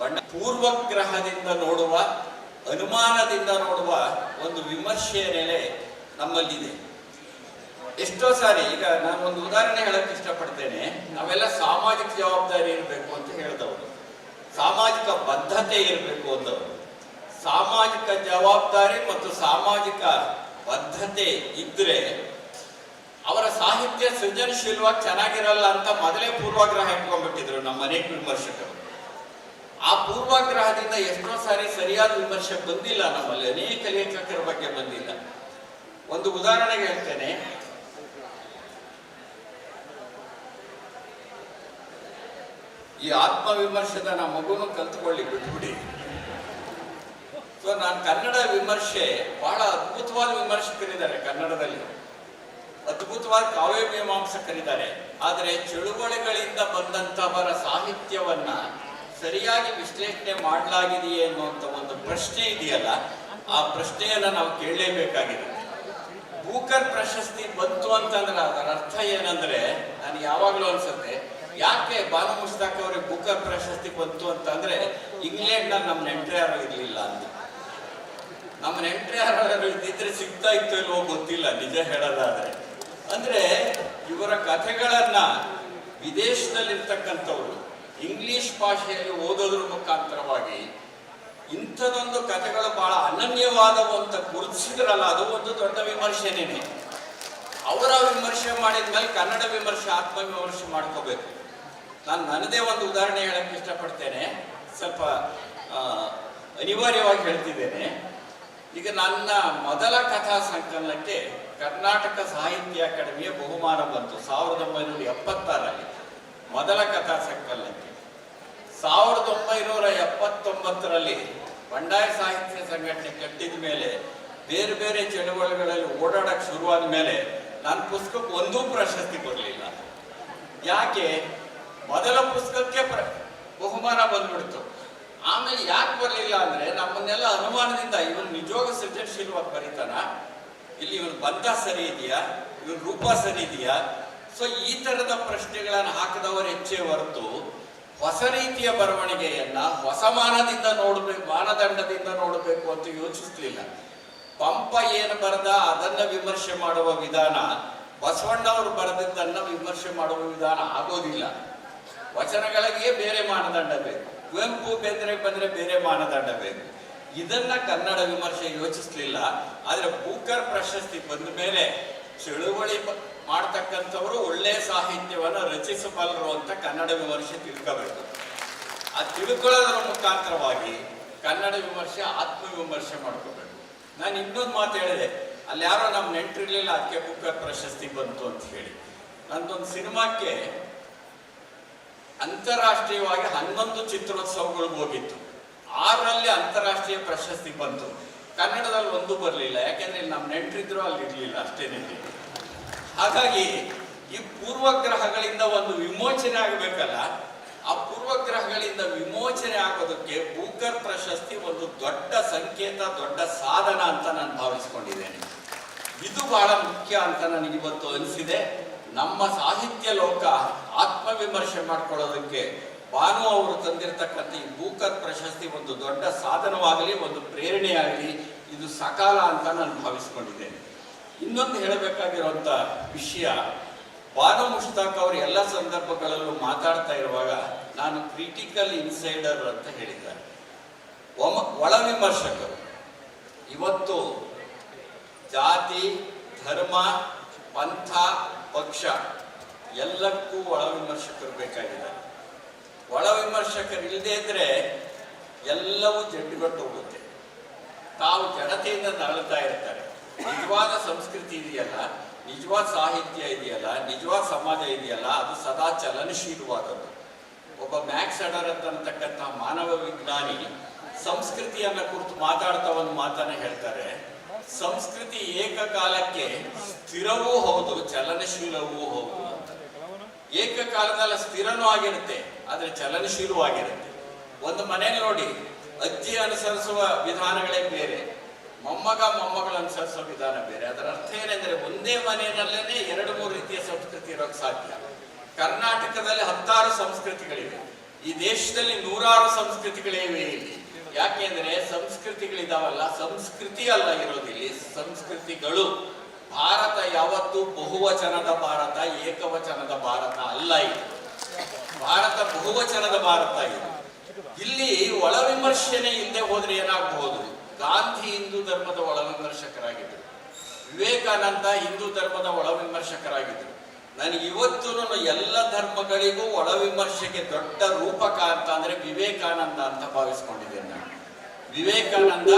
ಬಣ್ಣ ಪೂರ್ವಗ್ರಹದಿಂದ ನೋಡುವ, ಅನುಮಾನದಿಂದ ನೋಡುವ ಒಂದು ವಿಮರ್ಶೆಯ ನೆಲೆ ನಮ್ಮಲ್ಲಿದೆ. ಎಷ್ಟೋ ಸಾರಿ, ಈಗ ನಾನು ಒಂದು ಉದಾಹರಣೆ ಹೇಳಕ್ ಇಷ್ಟಪಡ್ತೇನೆ. ನಾವೆಲ್ಲ ಸಾಮಾಜಿಕ ಜವಾಬ್ದಾರಿ ಇರಬೇಕು ಅಂತ ಹೇಳಿದವರು. ಸಾಮಾಜಿಕ ಬದ್ಧತೆ ಇರಬೇಕು ಅಂದವರು. ಸಾಮಾಜಿಕ ಜವಾಬ್ದಾರಿ ಮತ್ತು ಸಾಮಾಜಿಕ ಬದ್ಧತೆ ಇದ್ರೆ ಅವರ ಸಾಹಿತ್ಯ ಸೃಜನಶೀಲವಾಗಿ ಚೆನ್ನಾಗಿರಲ್ಲ ಅಂತ ಮೊದಲೇ ಪೂರ್ವಾಗ್ರಹ ಇಟ್ಕೊಂಡ್ಬಿಟ್ಟಿದ್ರು ನಮ್ಮ ಅನೇಕ ವಿಮರ್ಶಕರು. ಆ ಪೂರ್ವಾಗ್ರಹದಿಂದ ಎಷ್ಟೋ ಸಾರಿ ಸರಿಯಾದ ವಿಮರ್ಶೆ ಬಂದಿಲ್ಲ ನಮ್ಮಲ್ಲಿ, ಅನೇಕ ಲೇಖಕರ ಬಗ್ಗೆ ಬಂದಿಲ್ಲ. ಒಂದು ಉದಾಹರಣೆಗೆ ಹೇಳ್ತೇನೆ. ಈ ಆತ್ಮವಿಮರ್ಶದ ನಮ್ಮ ಮಗುನು ಕಲ್ತ್ಕೊಳ್ಳಿ, ಬಿಟ್ಬಿಡಿ. ಸೊ ನಾನು ಕನ್ನಡ ವಿಮರ್ಶೆ ಬಹಳ ಅದ್ಭುತವಾದ ವಿಮರ್ಶಕರಿದ್ದಾರೆ ಕನ್ನಡದಲ್ಲಿ. ಅದ್ಭುತವಾದ ಕಾವ್ಯ ಮೀಮಾಂಸಕರಿದ್ದಾರೆ. ಆದರೆ ಚಳುವಳಿಗಳಿಂದ ಬಂದಂತವರ ಸಾಹಿತ್ಯವನ್ನ ಸರಿಯಾಗಿ ವಿಶ್ಲೇಷಣೆ ಮಾಡಲಾಗಿದೆಯೇ ಅನ್ನುವಂಥ ಒಂದು ಪ್ರಶ್ನೆ ಇದೆಯಲ್ಲ, ಆ ಪ್ರಶ್ನೆಯನ್ನ ನಾವು ಕೇಳಲೇಬೇಕಾಗಿದೆ. ಬೂಕರ್ ಪ್ರಶಸ್ತಿ ಬಂತು ಅಂತಂದ್ರೆ ಅದರ ಅರ್ಥ ಏನಂದ್ರೆ, ನಾನು ಯಾವಾಗಲೂ ಅನ್ಸುತ್ತೆ ಯಾಕೆ ಬಾಲ ಮುಸ್ತಾಕ್ ಬುಕರ್ ಪ್ರಶಸ್ತಿ ಬಂತು ಅಂತಂದ್ರೆ ಇಂಗ್ಲೆಂಡ್ನಲ್ಲಿ ನಮ್ಮ ನೆಂಟ್ರೆ ಯಾರು ಇರ್ಲಿಲ್ಲ ಅಂತ ನಮ್ಮ ನೆಂಟ್ರೆ ಯಾರು ಇದ್ದಿದ್ರೆ ಸಿಗ್ತಾ ಇತ್ತು ಇಲ್ವೋ ಗೊತ್ತಿಲ್ಲ, ನಿಜ ಹೇಳೋದಾದ್ರೆ. ಅಂದ್ರೆ ಇವರ ಕಥೆಗಳನ್ನ ವಿದೇಶದಲ್ಲಿರ್ತಕ್ಕಂಥವ್ರು ಇಂಗ್ಲಿಷ್ ಭಾಷೆಯಲ್ಲಿ ಓದೋದ್ರ ಮುಖಾಂತರವಾಗಿ ಇಂಥದೊಂದು ಕಥೆಗಳು ಬಹಳ ಅನನ್ಯವಾದವು ಅಂತ ಗುರುತಿಸಿದ್ರಲ್ಲ, ಅದು ಒಂದು ದೊಡ್ಡ ವಿಮರ್ಶೆನೇನೆ ಅವರ ವಿಮರ್ಶೆ ಮಾಡಿದ್ಮೇಲೆ ಕನ್ನಡ ವಿಮರ್ಶೆ ಆತ್ಮ ವಿಮರ್ಶೆ ಮಾಡ್ಕೋಬೇಕು. ನಾನು ನನ್ನದೇ ಒಂದು ಉದಾಹರಣೆ ಹೇಳಕ್ಕೆ ಇಷ್ಟಪಡ್ತೇನೆ. ಸ್ವಲ್ಪ ಅನಿವಾರ್ಯವಾಗಿ ಹೇಳ್ತಿದ್ದೇನೆ. ಈಗ ನನ್ನ ಮೊದಲ ಕಥಾ ಸಂಕಲನಕ್ಕೆ ಕರ್ನಾಟಕ ಸಾಹಿತ್ಯ ಅಕಾಡೆಮಿಯ ಬಹುಮಾನ ಬಂತು. ಸಾವಿರದ ಒಂಬೈನೂರ ಎಪ್ಪತ್ತಾರಲ್ಲಿ ಮೊದಲ ಕಥಾ ಸಂಕಲನಕ್ಕೆ. ಸಾವಿರದ ಒಂಬೈನೂರ ಎಪ್ಪತ್ತೊಂಬತ್ತರಲ್ಲಿ ಬಂಡಾಯ ಸಾಹಿತ್ಯ ಸಂಘಟನೆ ಕಟ್ಟಿದ ಮೇಲೆ ಬೇರೆ ಬೇರೆ ಚಳುವಳಿಗಳಲ್ಲಿ ಓಡಾಡಕ್ಕೆ ಶುರುವಾದ ಮೇಲೆ ನನ್ನ ಪುಸ್ತಕಕ್ಕೆ ಒಂದೂ ಪ್ರಶಸ್ತಿ ಬರಲಿಲ್ಲ ಯಾಕೆ? ಮೊದಲ ಪುಸ್ತಕಕ್ಕೆ ಬಹುಮಾನ ಬಂದ್ಬಿಡ್ತು. ಆಮೇಲೆ ಯಾಕೆ ಬರಲಿಲ್ಲ ಅಂದ್ರೆ ನಮ್ಮನ್ನೆಲ್ಲ ಅನುಮಾನದಿಂದ ಇವನು ನಿಜವಾಗ ಸೃಜನಶೀಲವಾಗಿ ಬರೀತಾನ? ಇಲ್ಲಿ ಇವನು ಬಂಧ ಸರಿ ಇದೆಯಾ? ಇವನ್ ರೂಪ ಸರಿ ಇದೆಯಾ? ಸೊ ಈ ತರದ ಪ್ರಶ್ನೆಗಳನ್ನು ಹಾಕಿದವರು ಹೆಚ್ಚೇ ಹೊರತು ಹೊಸ ರೀತಿಯ ಬರವಣಿಗೆಯನ್ನ, ಹೊಸ ಮಾನದಿಂದ ನೋಡಬೇಕು, ಮಾನದಂಡದಿಂದ ನೋಡಬೇಕು ಅಂತ ಯೋಚಿಸ್ಲಿಲ್ಲ. ಪಂಪ ಏನು ಬರೆದ ಅದನ್ನ ವಿಮರ್ಶೆ ಮಾಡುವ ವಿಧಾನ, ಬಸವಣ್ಣವರು ಬರೆದಿದ್ದನ್ನ ವಿಮರ್ಶೆ ಮಾಡುವ ವಿಧಾನ ಆಗೋದಿಲ್ಲ. ವಚನಗಳಿಗೆ ಬೇರೆ ಮಾನದಂಡ ಬೇಕು. ಕುವೆಂಪು ಬೇಂದ್ರೆ ಬಂದ್ರೆ ಬೇರೆ ಮಾನದಂಡ ಬೇಕು. ಇದನ್ನ ಕನ್ನಡ ವಿಮರ್ಶೆ ಯೋಚಿಸ್ಲಿಲ್ಲ, ಆದ್ರೆ ಬೂಕರ್ ಪ್ರಶಸ್ತಿ ಬಂದ ಮೇಲೆ ಚಳುವಳಿ ಮಾಡ್ತಕ್ಕಂಥವ್ರು ಒಳ್ಳೆ ಸಾಹಿತ್ಯವನ್ನು ರಚಿಸಬಲ್ಲರು ಅಂತ ಕನ್ನಡ ವಿಮರ್ಶೆ ತಿಳ್ಕೋಬೇಕು. ಆ ತಿಳ್ಕೊಳ್ಳೋದ್ರ ಮುಖಾಂತರವಾಗಿ ಕನ್ನಡ ವಿಮರ್ಶೆ ಆತ್ಮವಿಮರ್ಶೆ ಮಾಡ್ಕೋಬೇಕು. ನಾನು ಇನ್ನೊಂದು ಮಾತು ಹೇಳಿದೆ ಅಲ್ಲಿ ಯಾರೋ ನಮ್ಮ ನೆಂಟ್ರಿರ್ಲಿಲ್ಲ ಅದಕ್ಕೆ ಬುಕ್ಕರ್ ಪ್ರಶಸ್ತಿ ಬಂತು ಅಂತ ಹೇಳಿ. ನಂದೊಂದು ಸಿನಿಮಾಕ್ಕೆ ಅಂತಾರಾಷ್ಟ್ರೀಯವಾಗಿ ಹನ್ನೊಂದು ಚಿತ್ರೋತ್ಸವಗಳಿಗೆ ಹೋಗಿತ್ತು. ಆರರಲ್ಲಿ ಅಂತಾರಾಷ್ಟ್ರೀಯ ಪ್ರಶಸ್ತಿ ಬಂತು. ಕನ್ನಡದಲ್ಲಿ ಒಂದು ಬರಲಿಲ್ಲ, ಯಾಕೆಂದ್ರೆ ನಮ್ಮ ನೆಂಟ್ರಿದ್ರು ಅಲ್ಲಿ ಇರಲಿಲ್ಲ ಅಷ್ಟೇನೆ ಹಾಗಾಗಿ ಈ ಪೂರ್ವಗ್ರಹಗಳಿಂದ ಒಂದು ವಿಮೋಚನೆ ಆಗಬೇಕಲ್ಲ? ಆ ಪೂರ್ವಗ್ರಹಗಳಿಂದ ವಿಮೋಚನೆ ಆಗೋದಕ್ಕೆ ಬೂಕರ್ ಪ್ರಶಸ್ತಿ ಒಂದು ದೊಡ್ಡ ಸಂಕೇತ, ದೊಡ್ಡ ಸಾಧನ ಅಂತ ನಾನು ಭಾವಿಸ್ಕೊಂಡಿದ್ದೇನೆ. ಇದು ಬಹಳ ಮುಖ್ಯ ಅಂತ ನನಗೆ ಇವತ್ತು ಅನಿಸಿದೆ. ನಮ್ಮ ಸಾಹಿತ್ಯ ಲೋಕ ಆತ್ಮವಿಮರ್ಶೆ ಮಾಡ್ಕೊಳ್ಳೋದಕ್ಕೆ ಭಾನು ಅವರು ತಂದಿರತಕ್ಕಂಥ ಈ ಬೂಕರ್ ಪ್ರಶಸ್ತಿ ಒಂದು ದೊಡ್ಡ ಸಾಧನವಾಗಲಿ, ಒಂದು ಪ್ರೇರಣೆಯಾಗಲಿ, ಇದು ಸಕಾಲ ಅಂತ ನಾನು ಭಾವಿಸ್ಕೊಂಡಿದ್ದೇನೆ. ಇನ್ನೊಂದು ಹೇಳಬೇಕಾಗಿರುವಂಥ ವಿಷಯ ಬಾನು ಮುಷ್ತಾಕ್ ಅವರು ಎಲ್ಲ ಸಂದರ್ಭಗಳಲ್ಲೂ ಮಾತಾಡ್ತಾ ಇರುವಾಗ ನಾನು ಕ್ರಿಟಿಕಲ್ ಇನ್ಸೈಡರ್ ಅಂತ ಹೇಳಿದ್ದಾರೆ. ಒಮ- ಒಳ ವಿಮರ್ಶಕರು ಇವತ್ತು ಜಾತಿ, ಧರ್ಮ, ಪಂಥ ಪಕ್ಷ ಎಲ್ಲಕ್ಕೂ ಒಳ ವಿಮರ್ಶಕರು ಬೇಕಾಗಿದ್ದಾರೆ. ಒಳ ವಿಮರ್ಶಕರು ಇಲ್ಲದೆ ಇದ್ರೆ ಎಲ್ಲವೂ ಜಡ್ಡುಗಟ್ಟು ಹೋಗುತ್ತೆ ತಾವು ಜಡತೆಯಿಂದ ನರಳುತ್ತಾ ಇರ್ತಾರೆ. ನಿಜವಾದ ಸಂಸ್ಕೃತಿ ಇದೆಯಲ್ಲ, ನಿಜವಾದ ಸಾಹಿತ್ಯ ಇದೆಯಲ್ಲ, ನಿಜವಾದ ಸಮಾಜ ಇದೆಯಲ್ಲ, ಅದು ಸದಾ ಚಲನಶೀಲವಾದದ್ದು. ಒಬ್ಬ ಮ್ಯಾಕ್ಸ್ ಅಡರ್ ಅಂತಕ್ಕಂಥ ಮಾನವ ವಿಜ್ಞಾನಿ ಸಂಸ್ಕೃತಿಯನ್ನ ಕುರಿತು ಮಾತಾಡ್ತಾ ಒಂದು ಮಾತನ್ನ ಹೇಳ್ತಾರೆ. ಸಂಸ್ಕೃತಿ ಏಕಕಾಲಕ್ಕೆ ಸ್ಥಿರವೂ ಹೌದು, ಚಲನಶೀಲವೂ ಹೌದು. ಅಂತ ಏಕಕಾಲದಲ್ಲಿ ಸ್ಥಿರನೂ ಆಗಿರುತ್ತೆ, ಆದ್ರೆ ಚಲನಶೀಲವೂ ಆಗಿರುತ್ತೆ. ಒಂದು ಮನೆ ನೋಡಿ, ಅಜ್ಜಿ ಅನುಸರಿಸುವ ವಿಧಾನಗಳೇ ಬೇರೆ, ಮೊಮ್ಮಗ ಮೊಮ್ಮಗಳು ಅನುಸರಿಸುವ ವಿಧಾನ ಬೇರೆ. ಅದರ ಅರ್ಥ ಏನೆಂದ್ರೆ, ಒಂದೇ ಮನೆಯಲ್ಲೇನೆ ಎರಡು, ಮೂರು ರೀತಿಯ ಸಂಸ್ಕೃತಿ ಇರೋಕೆ ಸಾಧ್ಯ. ಕರ್ನಾಟಕದಲ್ಲಿ ಹತ್ತಾರು ಸಂಸ್ಕೃತಿಗಳಿವೆ. ಈ ದೇಶದಲ್ಲಿ ನೂರಾರು ಸಂಸ್ಕೃತಿಗಳಿವೆ ಇಲ್ಲಿ. ಯಾಕೆಂದ್ರೆ ಸಂಸ್ಕೃತಿಗಳಿದಾವಲ್ಲ, ಸಂಸ್ಕೃತಿ ಅಲ್ಲ ಇರೋದಿಲ್ಲಿ, ಸಂಸ್ಕೃತಿಗಳು ಭಾರತ ಯಾವತ್ತು ಬಹುವಚನದ ಭಾರತ, ಏಕವಚನದ ಭಾರತ ಅಲ್ಲ ಇದು. ಭಾರತ ಬಹುವಚನದ ಭಾರತ ಇದು. ಇಲ್ಲಿ ಒಳ ವಿಮರ್ಶನೆ ಇಲ್ಲದೆ ಹೋದ್ರೆ ಏನಾಗಬಹುದು? ಗಾಂಧಿ ಹಿಂದೂ ಧರ್ಮದ ಒಳ ವಿಮರ್ಶಕರಾಗಿದ್ದರು ವಿವೇಕಾನಂದ ಹಿಂದೂ ಧರ್ಮದ ಒಳ ವಿಮರ್ಶಕರಾಗಿದ್ದರು ನನಗೆ ಇವತ್ತು ಎಲ್ಲ ಧರ್ಮಗಳಿಗೂ ಒಳ ವಿಮರ್ಶೆಗೆ ದೊಡ್ಡ ರೂಪಕ ಅಂತ ಅಂದ್ರೆ ವಿವೇಕಾನಂದ ಅಂತ ಭಾವಿಸ್ಕೊಂಡಿದ್ದೇನೆ ನಾನು. ವಿವೇಕಾನಂದ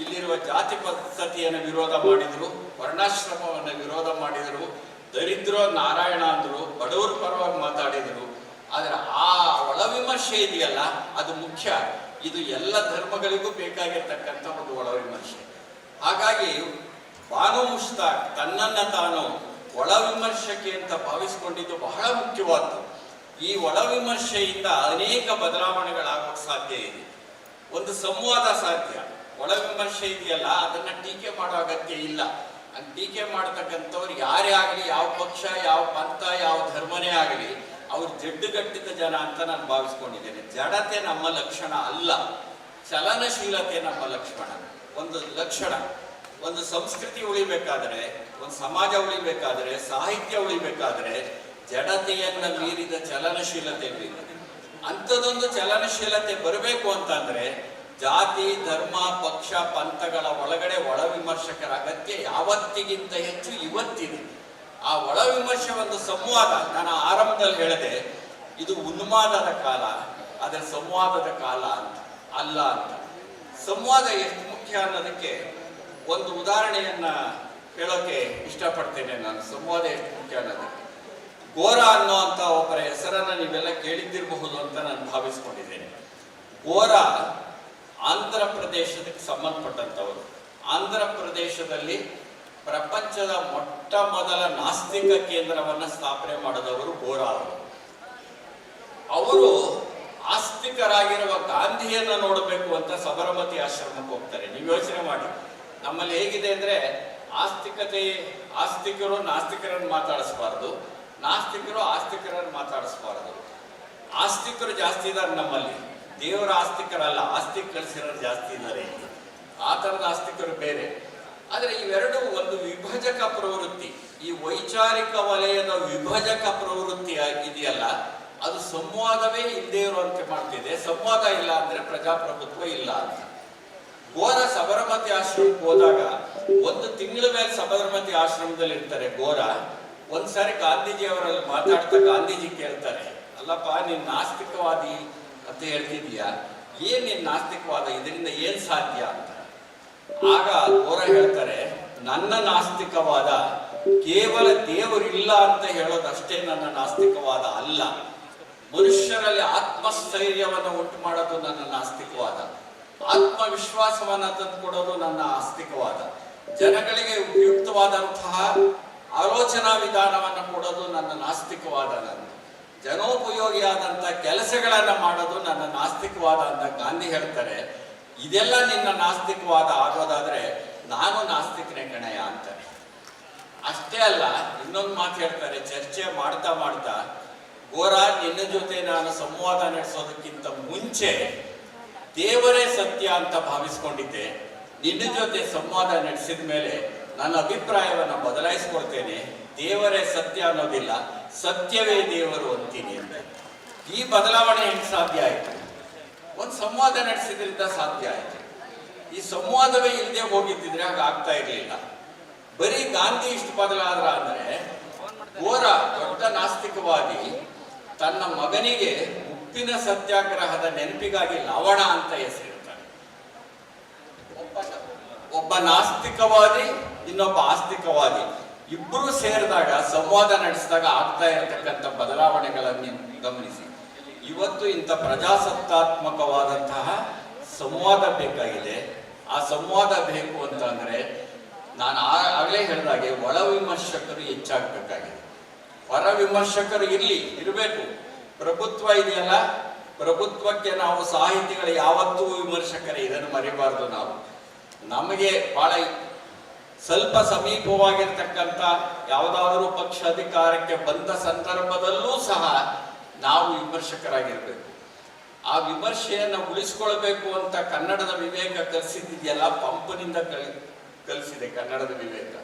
ಇಲ್ಲಿರುವ ಜಾತಿ ಪದ್ಧತಿಯನ್ನು ವಿರೋಧ ಮಾಡಿದ್ರು, ವರ್ಣಾಶ್ರಮವನ್ನು ವಿರೋಧ ಮಾಡಿದರು, ದರಿದ್ರ ನಾರಾಯಣ ಅಂದರು, ಬಡವರ ಪರವಾಗಿ ಮಾತಾಡಿದರು. ಆದರೆ ಆ ಒಳ ವಿಮರ್ಶೆ ಇದೆಯಲ್ಲ, ಅದು ಮುಖ್ಯ. ಇದು ಎಲ್ಲ ಧರ್ಮಗಳಿಗೂ ಬೇಕಾಗಿರ್ತಕ್ಕಂಥ ಒಂದು ಒಳ ವಿಮರ್ಶೆ. ಹಾಗಾಗಿ ಬಾನು ಮುಷ್ತಾಕ್ ತನ್ನನ್ನ ತಾನು ಒಳ ವಿಮರ್ಶಕಿ ಅಂತ ಭಾವಿಸಿಕೊಂಡಿದ್ದು ಬಹಳ ಮುಖ್ಯವಾದ್ದು. ಈ ಒಳ ವಿಮರ್ಶೆಯಿಂದ ಅನೇಕ ಬದಲಾವಣೆಗಳಾಗೋಕ್ ಸಾಧ್ಯ ಇದೆ. ಒಂದು ಸಂವಾದ ಸಾಧ್ಯ. ಒಳ ವಿಮರ್ಶೆ ಇದೆಯಲ್ಲ, ಅದನ್ನ ಟೀಕೆ ಮಾಡೋ ಅಗತ್ಯ ಇಲ್ಲ. ಟೀಕೆ ಮಾಡ್ತಕ್ಕಂಥವ್ರು ಯಾರೇ ಆಗಲಿ, ಯಾವ ಪಕ್ಷ, ಯಾವ ಪಂಥ, ಯಾವ ಧರ್ಮನೇ ಆಗಲಿ, ಅವ್ರು ಜಡ್ಡುಗಟ್ಟಿದ ಜನ ಅಂತ ನಾನು ಭಾವಿಸ್ಕೊಂಡಿದ್ದೇನೆ. ಜಡತೆ ನಮ್ಮ ಲಕ್ಷಣ ಅಲ್ಲ. ಚಲನಶೀಲತೆ ನಮ್ಮ ಲಕ್ಷಣ. ಒಂದು ಲಕ್ಷಣ. ಒಂದು ಸಂಸ್ಕೃತಿ ಉಳಿಬೇಕಾದ್ರೆ, ಒಂದು ಸಮಾಜ ಉಳಿಬೇಕಾದ್ರೆ, ಸಾಹಿತ್ಯ ಉಳಿಬೇಕಾದ್ರೆ ಜಡತೆಯನ್ನ ಮೀರಿದ ಚಲನಶೀಲತೆ ಅಂಥದ್ದೊಂದು ಚಲನಶೀಲತೆ ಬರಬೇಕು ಅಂತಂದ್ರೆ ಜಾತಿ, ಧರ್ಮ, ಪಕ್ಷ, ಪಂಥಗಳ ಒಳಗಡೆ ಒಳ ವಿಮರ್ಶಕರ ಅಗತ್ಯ ಯಾವತ್ತಿಗಿಂತ ಹೆಚ್ಚು ಇವತ್ತಿದೆ. ಆ ಒಳ ವಿಮರ್ಶೆ ಒಂದು ಸಂವಾದ, ನಾನು ಆರಂಭದಲ್ಲಿ ಹೇಳಿದೆ, ಇದು ಉನ್ಮಾದದ ಕಾಲ ಅದರ ಸಂವಾದದ ಕಾಲ ಅಂತ, ಅಲ್ಲ ಅಂತ. ಸಂವಾದ ಎಷ್ಟು ಮುಖ್ಯ ಅನ್ನೋದಕ್ಕೆ ಒಂದು ಉದಾಹರಣೆಯನ್ನ ಹೇಳೋಕೆ ಇಷ್ಟಪಡ್ತೇನೆ ನಾನು. ಸಂವಾದ ಎಷ್ಟು ಮುಖ್ಯ ಅನ್ನೋದಕ್ಕೆ ಗೋರ ಅಂತ ಒಬ್ಬರ ಹೆಸರನ್ನ ನೀವೆಲ್ಲ ಕೇಳಿದ್ದಿರಬಹುದು ಅಂತ ನಾನು ಭಾವಿಸ್ಕೊಂಡಿದ್ದೇನೆ. ಗೋರ ಆಂಧ್ರ ಪ್ರದೇಶಕ್ಕೆ ಸಂಬಂಧಪಟ್ಟಂಥವರು. ಆಂಧ್ರ ಪ್ರದೇಶದಲ್ಲಿ ಪ್ರಪಂಚದ ಮೊಟ್ಟ ಮೊದಲ ನಾಸ್ತಿಕ ಕೇಂದ್ರವನ್ನ ಸ್ಥಾಪನೆ ಮಾಡಿದವರು ಗೋರ ಅವರು. ಅವರು ಆಸ್ತಿಕರಾಗಿರುವ ಗಾಂಧಿಯನ್ನ ನೋಡಬೇಕು ಅಂತ ಸಬರಮತಿ ಆಶ್ರಮಕ್ಕೆ ಹೋಗ್ತಾರೆ. ನೀವು ಯೋಚನೆ ಮಾಡಿ. ನಮ್ಮಲ್ಲಿ ಹೇಗಿದೆ ಅಂದ್ರೆ ಆಸ್ತಿಕತೆ, ಆಸ್ತಿಕರು ನಾಸ್ತಿಕರನ್ನು ಮಾತಾಡಿಸಬಾರದು. ನಾಸ್ತಿಕರು ಆಸ್ತಿಕರನ್ನು ಮಾತಾಡಿಸಬಾರದು. ಆಸ್ತಿಕರು ಜಾಸ್ತಿ ಇದ್ದಾರೆ ನಮ್ಮಲ್ಲಿ. ದೇವರ ಆಸ್ತಿಕರಲ್ಲ ಆಸ್ತಿ ಕಳಿಸಿರೋರು ಜಾಸ್ತಿ ಇದ್ದಾರೆ. ಆ ಥರದ ಆಸ್ತಿಕರು ಬೇರೆ. ಆದರೆ ಇವೆರಡು ಒಂದು ವಿಭಜಕ ಪ್ರವೃತ್ತಿ. ಈ ವೈಚಾರಿಕ ವಲಯದ ವಿಭಜಕ ಪ್ರವೃತ್ತಿ ಇದೆಯಲ್ಲ ಅದು ಸಂವಾದವೇ ಇಲ್ಲದೆ ಇರುವಂತೆ ಮಾಡ್ತಿದೆ. ಸಂವಾದ ಇಲ್ಲ ಅಂದ್ರೆ ಪ್ರಜಾಪ್ರಭುತ್ವ ಇಲ್ಲ ಅಂತ. ಗೋರ ಸಬರಮತಿ ಆಶ್ರಮಕ್ಕೆ ಹೋದಾಗ ಒಂದು ತಿಂಗಳ ಮೇಲೆ ಸಬರಮತಿ ಆಶ್ರಮದಲ್ಲಿ ಇರ್ತಾರೆ ಗೋರ ಒಂದ್ಸಾರಿ ಗಾಂಧೀಜಿ ಅವರಲ್ಲಿ ಮಾತಾಡ್ತಾ ಗಾಂಧೀಜಿ ಕೇಳ್ತಾರೆ, ಅಲ್ಲಪ್ಪ, ನೀನ್ ನಾಸ್ತಿಕವಾದಿ ಅಂತ ಹೇಳ್ತಿದ್ಯಾ ಏನ್ ನೀನ್ ನಾಸ್ತಿಕವಾದ? ಇದರಿಂದ ಏನ್ ಸಾಧ್ಯ? ಅಂತ. ಆಗ ಗೋರ ಹೇಳ್ತಾರೆ, ನನ್ನ ನಾಸ್ತಿಕವಾದ ಕೇವಲ ದೇವರಿಲ್ಲ ಅಂತ ಹೇಳೋದಷ್ಟೇ ನನ್ನ ನಾಸ್ತಿಕವಾದ ಅಲ್ಲ. ಮನುಷ್ಯರಲ್ಲಿ ಆತ್ಮಸ್ಥೈರ್ಯವನ್ನು ಉಂಟು ಮಾಡೋದು ನನ್ನ ನಾಸ್ತಿಕವಾದ. ಆತ್ಮವಿಶ್ವಾಸವನ್ನ ತಂದುಕೊಡೋದು ನನ್ನ ಆಸ್ತಿಕವಾದ. ಜನಗಳಿಗೆ ಉಪಯುಕ್ತವಾದಂತಹ ಆಲೋಚನಾ ವಿಧಾನವನ್ನು ಕೊಡೋದು ನನ್ನ ನಾಸ್ತಿಕವಾದ ನನ್ನ ಜನೋಪಯೋಗಿಯಾದಂತ ಕೆಲಸಗಳನ್ನ ಮಾಡೋದು ನನ್ನ ನಾಸ್ತಿಕವಾದ ಅಂತ ಗಾಂಧಿ ಹೇಳ್ತಾರೆ. ಇದೆಲ್ಲ ನಿನ್ನ ನಾಸ್ತಿಕವಾದ ಆಗೋದಾದ್ರೆ ನಾನು ನಾಸ್ತಿಕನೇ ಗಣಯ ಅಂತಾರೆ. ಅಷ್ಟೇ ಅಲ್ಲ, ಇನ್ನೊಂದು ಮಾತು ಹೇಳ್ತಾರೆ, ಚರ್ಚೆ ಮಾಡ್ತಾ ಮಾಡ್ತಾ ಗೋರ ನಿನ್ನ ಜೊತೆ ನಾನು ಸಂವಾದ ನಡೆಸೋದಕ್ಕಿಂತ ಮುಂಚೆ ದೇವರೇ ಸತ್ಯ ಅಂತ ಭಾವಿಸ್ಕೊಂಡಿದ್ದೆ. ನಿನ್ನ ಜೊತೆ ಸಂವಾದ ನಡೆಸಿದ ಮೇಲೆ ನನ್ನ ಅಭಿಪ್ರಾಯವನ್ನು ಬದಲಾಯಿಸ್ಕೊಳ್ತೇನೆ. ದೇವರೇ ಸತ್ಯ ಅನ್ನೋದಿಲ್ಲ, ಸತ್ಯವೇ ದೇವರು ಅಂತೀನಿ ಅಂತ ಈ ಬದಲಾವಣೆ ಹೆಂಗ್ ಸಾಧ್ಯ ಆಯ್ತು? ಒಂದು ಸಂವಾದ ನಡೆಸಿದ್ರಿಂದ ಸಾಧ್ಯ ಆಯ್ತು. ಈ ಸಂವಾದವೇ ಇಲ್ಲದೆ ಹೋಗಿದ್ದಿದ್ರೆ ಹಾಗೆ ಆಗ್ತಾ ಇರಲಿಲ್ಲ. ಬರೀ ಗಾಂಧಿ ಇಷ್ಟು ಬದಲಾದ್ರ ಅಂದ್ರೆ ಗೋರ ದೊಡ್ಡ ನಾಸ್ತಿಕವಾಗಿ ತನ್ನ ಮಗನಿಗೆ ಉಪ್ಪಿನ ಸತ್ಯಾಗ್ರಹದ ನೆನಪಿಗಾಗಿ ಲವಣ ಅಂತ ಹೆಸರಿರ್ತಾರೆ. ಒಬ್ಬ ಒಬ್ಬ ನಾಸ್ತಿಕವಾದಿ, ಇನ್ನೊಬ್ಬ ಆಸ್ತಿಕವಾದಿ ಇಬ್ಬರು ಸೇರಿದಾಗ ಸಂವಾದ ನಡೆಸಿದಾಗ ಆಗ್ತಾ ಇರತಕ್ಕಂಥ ಬದಲಾವಣೆಗಳನ್ನು ಗಮನಿಸಿ. ಇವತ್ತು ಇಂಥ ಪ್ರಜಾಸತ್ತಾತ್ಮಕವಾದಂತಹ ಸಂವಾದ ಬೇಕಾಗಿದೆ. ಆ ಸಂವಾದ ಬೇಕು ಅಂತಂದ್ರೆ ನಾನು ಆ- ಆಗಲೇ ಹೇಳಿದಾಗೆ ಒಳ ವಿಮರ್ಶಕರು ಹೆಚ್ಚಾಗಬೇಕಾಗಿದೆ. ಹೊರ ವಿಮರ್ಶಕರು ಇರಲಿ, ಇರಬೇಕು. ಪ್ರಭುತ್ವ ಇದೆಯಲ್ಲ? ಪ್ರಭುತ್ವಕ್ಕೆ ನಾವು ಸಾಹಿತಿಗಳು ಯಾವತ್ತೂ ವಿಮರ್ಶಕರೇ, ಇದನ್ನು ಮರಿಬಾರ್ದು ನಾವು. ನಮಗೆ ಬಹಳ ಸ್ವಲ್ಪ ಸಮೀಪವಾಗಿರ್ತಕ್ಕಂಥ ಯಾವುದಾದರೂ ಪಕ್ಷ ಅಧಿಕಾರಕ್ಕೆ ಬಂದ ಸಂದರ್ಭದಲ್ಲೂ ಸಹ ನಾವು ವಿಮರ್ಶಕರಾಗಿರ್ಬೇಕು. ಆ ವಿಮರ್ಶೆಯನ್ನು ಉಳಿಸ್ಕೊಳ್ಬೇಕು ಅಂತ ಕನ್ನಡದ ವಿವೇಕ ಕಲಿಸಿದೆಯಲ್ಲ ಪಂಪನಿಂದ ಕಲಿ ಕಲಿಸಿದೆ ಕನ್ನಡದ ವಿವೇಕ.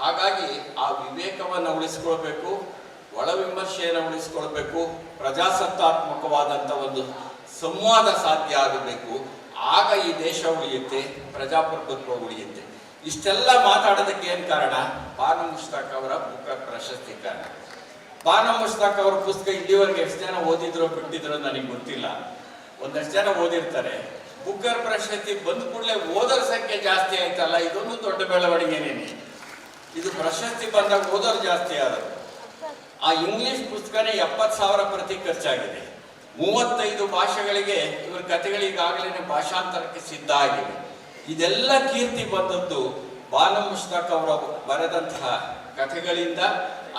ಹಾಗಾಗಿ ಆ ವಿವೇಕವನ್ನು ಉಳಿಸ್ಕೊಳ್ಬೇಕು, ಒಳ ವಿಮರ್ಶೆಯನ್ನು ಉಳಿಸ್ಕೊಳ್ಬೇಕು ಪ್ರಜಾಸತ್ತಾತ್ಮಕವಾದಂಥ ಒಂದು ಸಂವಾದ ಸಾಧ್ಯ ಆಗಬೇಕು. ಆಗ ಈ ದೇಶ ಉಳಿಯುತ್ತೆ, ಪ್ರಜಾಪ್ರಭುತ್ವ ಉಳಿಯುತ್ತೆ. ಇಷ್ಟೆಲ್ಲ ಮಾತಾಡೋದಕ್ಕೆ ಏನು ಕಾರಣ? ಬಾನು ಮುಷ್ತಾಕ್ ಅವರ ಬುಕ್ಕ ಪ್ರಶಸ್ತಿ ಕಾರಣ. ಬಾನು ಮುಷ್ತಾಕ್ ಅವರ ಪುಸ್ತಕ ಇಲ್ಲಿವರೆಗೆ ಎಷ್ಟು ಜನ ಓದಿದ್ರೋ, ಬಿಟ್ಟಿದ್ರೋ ನನಗೆ ಗೊತ್ತಿಲ್ಲ. ಒಂದಷ್ಟು ಜನ ಓದಿರ್ತಾರೆ. ಬುಕ್ಕರ್ ಪ್ರಶಸ್ತಿ ಬಂದ ಕೂಡಲೇ ಓದೋರ ಸಂಖ್ಯೆ ಜಾಸ್ತಿ ಆಯ್ತಲ್ಲ, ಇದೊಂದು ದೊಡ್ಡ ಬೆಳವಣಿಗೆನೇನೆ ಇದು ಪ್ರಶಸ್ತಿ ಬಂದಾಗ ಓದೋರು ಜಾಸ್ತಿ ಆದರು ಆ ಇಂಗ್ಲಿಷ್ ಪುಸ್ತಕನೇ ಎಪ್ಪತ್ತು ಸಾವಿರ ಪ್ರತಿ ಖರ್ಚಾಗಿದೆ. ಮೂವತ್ತೈದು ಭಾಷೆಗಳಿಗೆ ಇವರ ಕಥೆಗಳಿಗಾಗಲೇ ಭಾಷಾಂತರಕ್ಕೆ ಸಿದ್ಧ ಆಗಿದೆ ಇದೆಲ್ಲ ಕೀರ್ತಿ ಬಂದದ್ದು ಬಾನು ಮುಷ್ತಾಕ್ ಅವರ ಬರೆದಂತಹ ಕಥೆಗಳಿಂದ,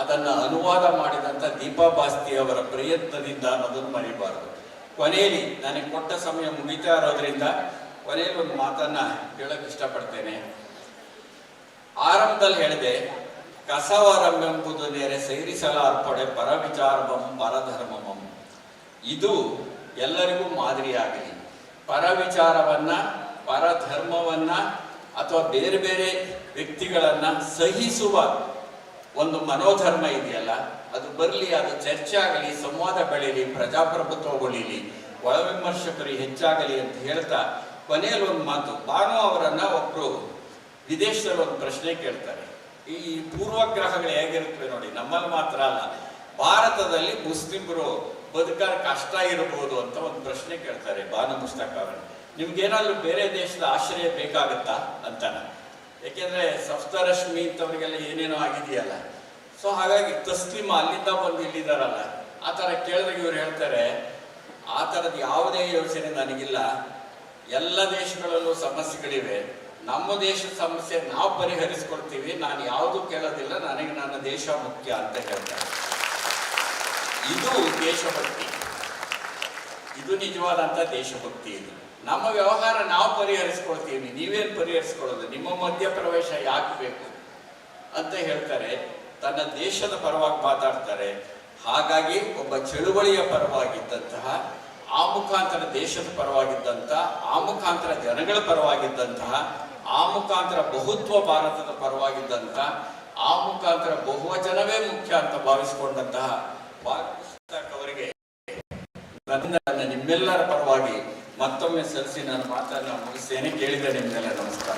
ಅದನ್ನು ಅನುವಾದ ಮಾಡಿದಂಥ ದೀಪಾ ಬಾಸ್ತಿ ಅವರ ಪ್ರಯತ್ನದಿಂದ ಅನ್ನೋದನ್ನು ಮರಿಬಾರದು. ಕೊನೆಯಲ್ಲಿ ನನಗೆ ಕೊಟ್ಟ ಸಮಯ ಮುಗಿತಾ ಇರೋದ್ರಿಂದ ಕೊನೆಯಲ್ಲಿ ಒಂದು ಮಾತನ್ನ ಹೇಳಕ್ ಇಷ್ಟಪಡ್ತೇನೆ. ಆರಂಭದಲ್ಲಿ ಹೇಳಿದೆ ಕಸವರಮೆಂಬುದು ನೆರೆ ಸೇರಿಸಲಾರ್ಪಡೆ ಪರವಿಚಾರಮಂ, ಪರಧರ್ಮಮಂ. ಇದು ಎಲ್ಲರಿಗೂ ಮಾದರಿಯಾಗಲಿ ಪರವಿಚಾರವನ್ನ, ಪರಧರ್ಮವನ್ನ ಅಥವಾ ಬೇರೆ ಬೇರೆ ವ್ಯಕ್ತಿಗಳನ್ನ ಸಹಿಸುವ ಒಂದು ಮನೋಧರ್ಮ ಇದೆಯಲ್ಲ, ಅದು ಬರಲಿ, ಅದು ಚರ್ಚೆ ಆಗಲಿ, ಸಂವಾದ ಬೆಳೀಲಿ ಪ್ರಜಾಪ್ರಭುತ್ವ ಉಳಿಲಿ ಒಳವಿಮರ್ಶಕರು ಹೆಚ್ಚಾಗಲಿ ಅಂತ ಹೇಳ್ತಾ ಕೊನೆಯಲ್ಲಿ ಒಂದು ಮಾತು. ಬಾನು ಅವರನ್ನ ಒಬ್ರು ವಿದೇಶದಲ್ಲಿ ಒಂದು ಪ್ರಶ್ನೆ ಕೇಳ್ತಾರೆ. ಈ ಪೂರ್ವಗ್ರಹಗಳು ಹೇಗಿರುತ್ತವೆ ನೋಡಿ, ನಮ್ಮಲ್ಲಿ ಮಾತ್ರ ಅಲ್ಲ. ಭಾರತದಲ್ಲಿ ಮುಸ್ಲಿಮರು ಬದುಕಾರ ಕಷ್ಟ ಇರಬಹುದು ಅಂತ ಒಂದು ಪ್ರಶ್ನೆ ಕೇಳ್ತಾರೆ ಬಾನ ಪುಸ್ತಕ ಅವರು. ನಿಮ್ಗೇನಾದ್ರೂ ಬೇರೆ ದೇಶದ ಆಶ್ರಯ ಬೇಕಾಗುತ್ತಾ ಅಂತಾನ? ಯಾಕೆಂದ್ರೆ ಸಪ್ತರಶ್ಮಿ ಇಂಥವರಿಗೆಲ್ಲ ಏನೇನೋ ಆಗಿದೆಯಲ್ಲ. ಸೊ ಹಾಗಾಗಿ ತಸ್ಲಿಮ ಅಲ್ಲಿಂದ ಬಂದು ಇಲ್ಲಿದಾರಲ್ಲ ಆ ಥರ ಕೇಳಿದ್ರೆ ಇವ್ರು ಹೇಳ್ತಾರೆ, ಆ ಥರದ ಯಾವುದೇ ಯೋಚನೆ ನನಗಿಲ್ಲ. ಎಲ್ಲ ದೇಶಗಳಲ್ಲೂ ಸಮಸ್ಯೆಗಳಿವೆ. ನಮ್ಮ ದೇಶದ ಸಮಸ್ಯೆ ನಾವು ಪರಿಹರಿಸ್ಕೊಳ್ತೀವಿ, ನಾನು ಯಾವುದು ಕೇಳೋದಿಲ್ಲ, ನನಗೆ ನನ್ನ ದೇಶ ಮುಖ್ಯ ಅಂತ ಹೇಳ್ತಾರೆ. ಇದು ದೇಶಭಕ್ತಿ. ಇದು ನಿಜವಾದಂತ ದೇಶಭಕ್ತಿ ಇದು. ನಮ್ಮ ವ್ಯವಹಾರ ನಾವು ಪರಿಹರಿಸ್ಕೊಳ್ತೀವಿ, ನೀವೇನು ಪರಿಹರಿಸ್ಕೊಳ್ಳೋದು? ನಿಮ್ಮ ಮಧ್ಯ ಪ್ರವೇಶ ಯಾಕೆ ಬೇಕು? ಅಂತ ಹೇಳ್ತಾರೆ. ತನ್ನ ದೇಶದ ಪರವಾಗಿ ಮಾತಾಡ್ತಾರೆ. ಹಾಗಾಗಿ ಒಬ್ಬ ಚಳುವಳಿಯ ಪರವಾಗಿದ್ದಂತಹ, ಆ ಮುಖಾಂತರ ದೇಶದ ಪರವಾಗಿದ್ದಂತಹ, ಆ ಮುಖಾಂತರ ಜನಗಳ ಪರವಾಗಿದ್ದಂತಹ ಆ ಮುಖಾಂತರ ಬಹುತ್ವ ಭಾರತದ ಪರವಾಗಿದ್ದಂತ ಆ ಮುಖಾಂತರ ಬಹುವಚನವೇ ಮುಖ್ಯ ಅಂತ ಭಾವಿಸಿಕೊಂಡಂತಹ ಅವರಿಗೆ ನನ್ನ ನಿಮ್ಮೆಲ್ಲರ ಪರವಾಗಿ ಮತ್ತೊಮ್ಮೆ ಸಲ್ಲಿಸಿ ನಾನು ಮಾತನ್ನ ಮುಗಿಸ್ತೇನೆ. ಕೇಳಿದ ನಿಮ್ಮೆಲ್ಲ ನಮಸ್ಕಾರ.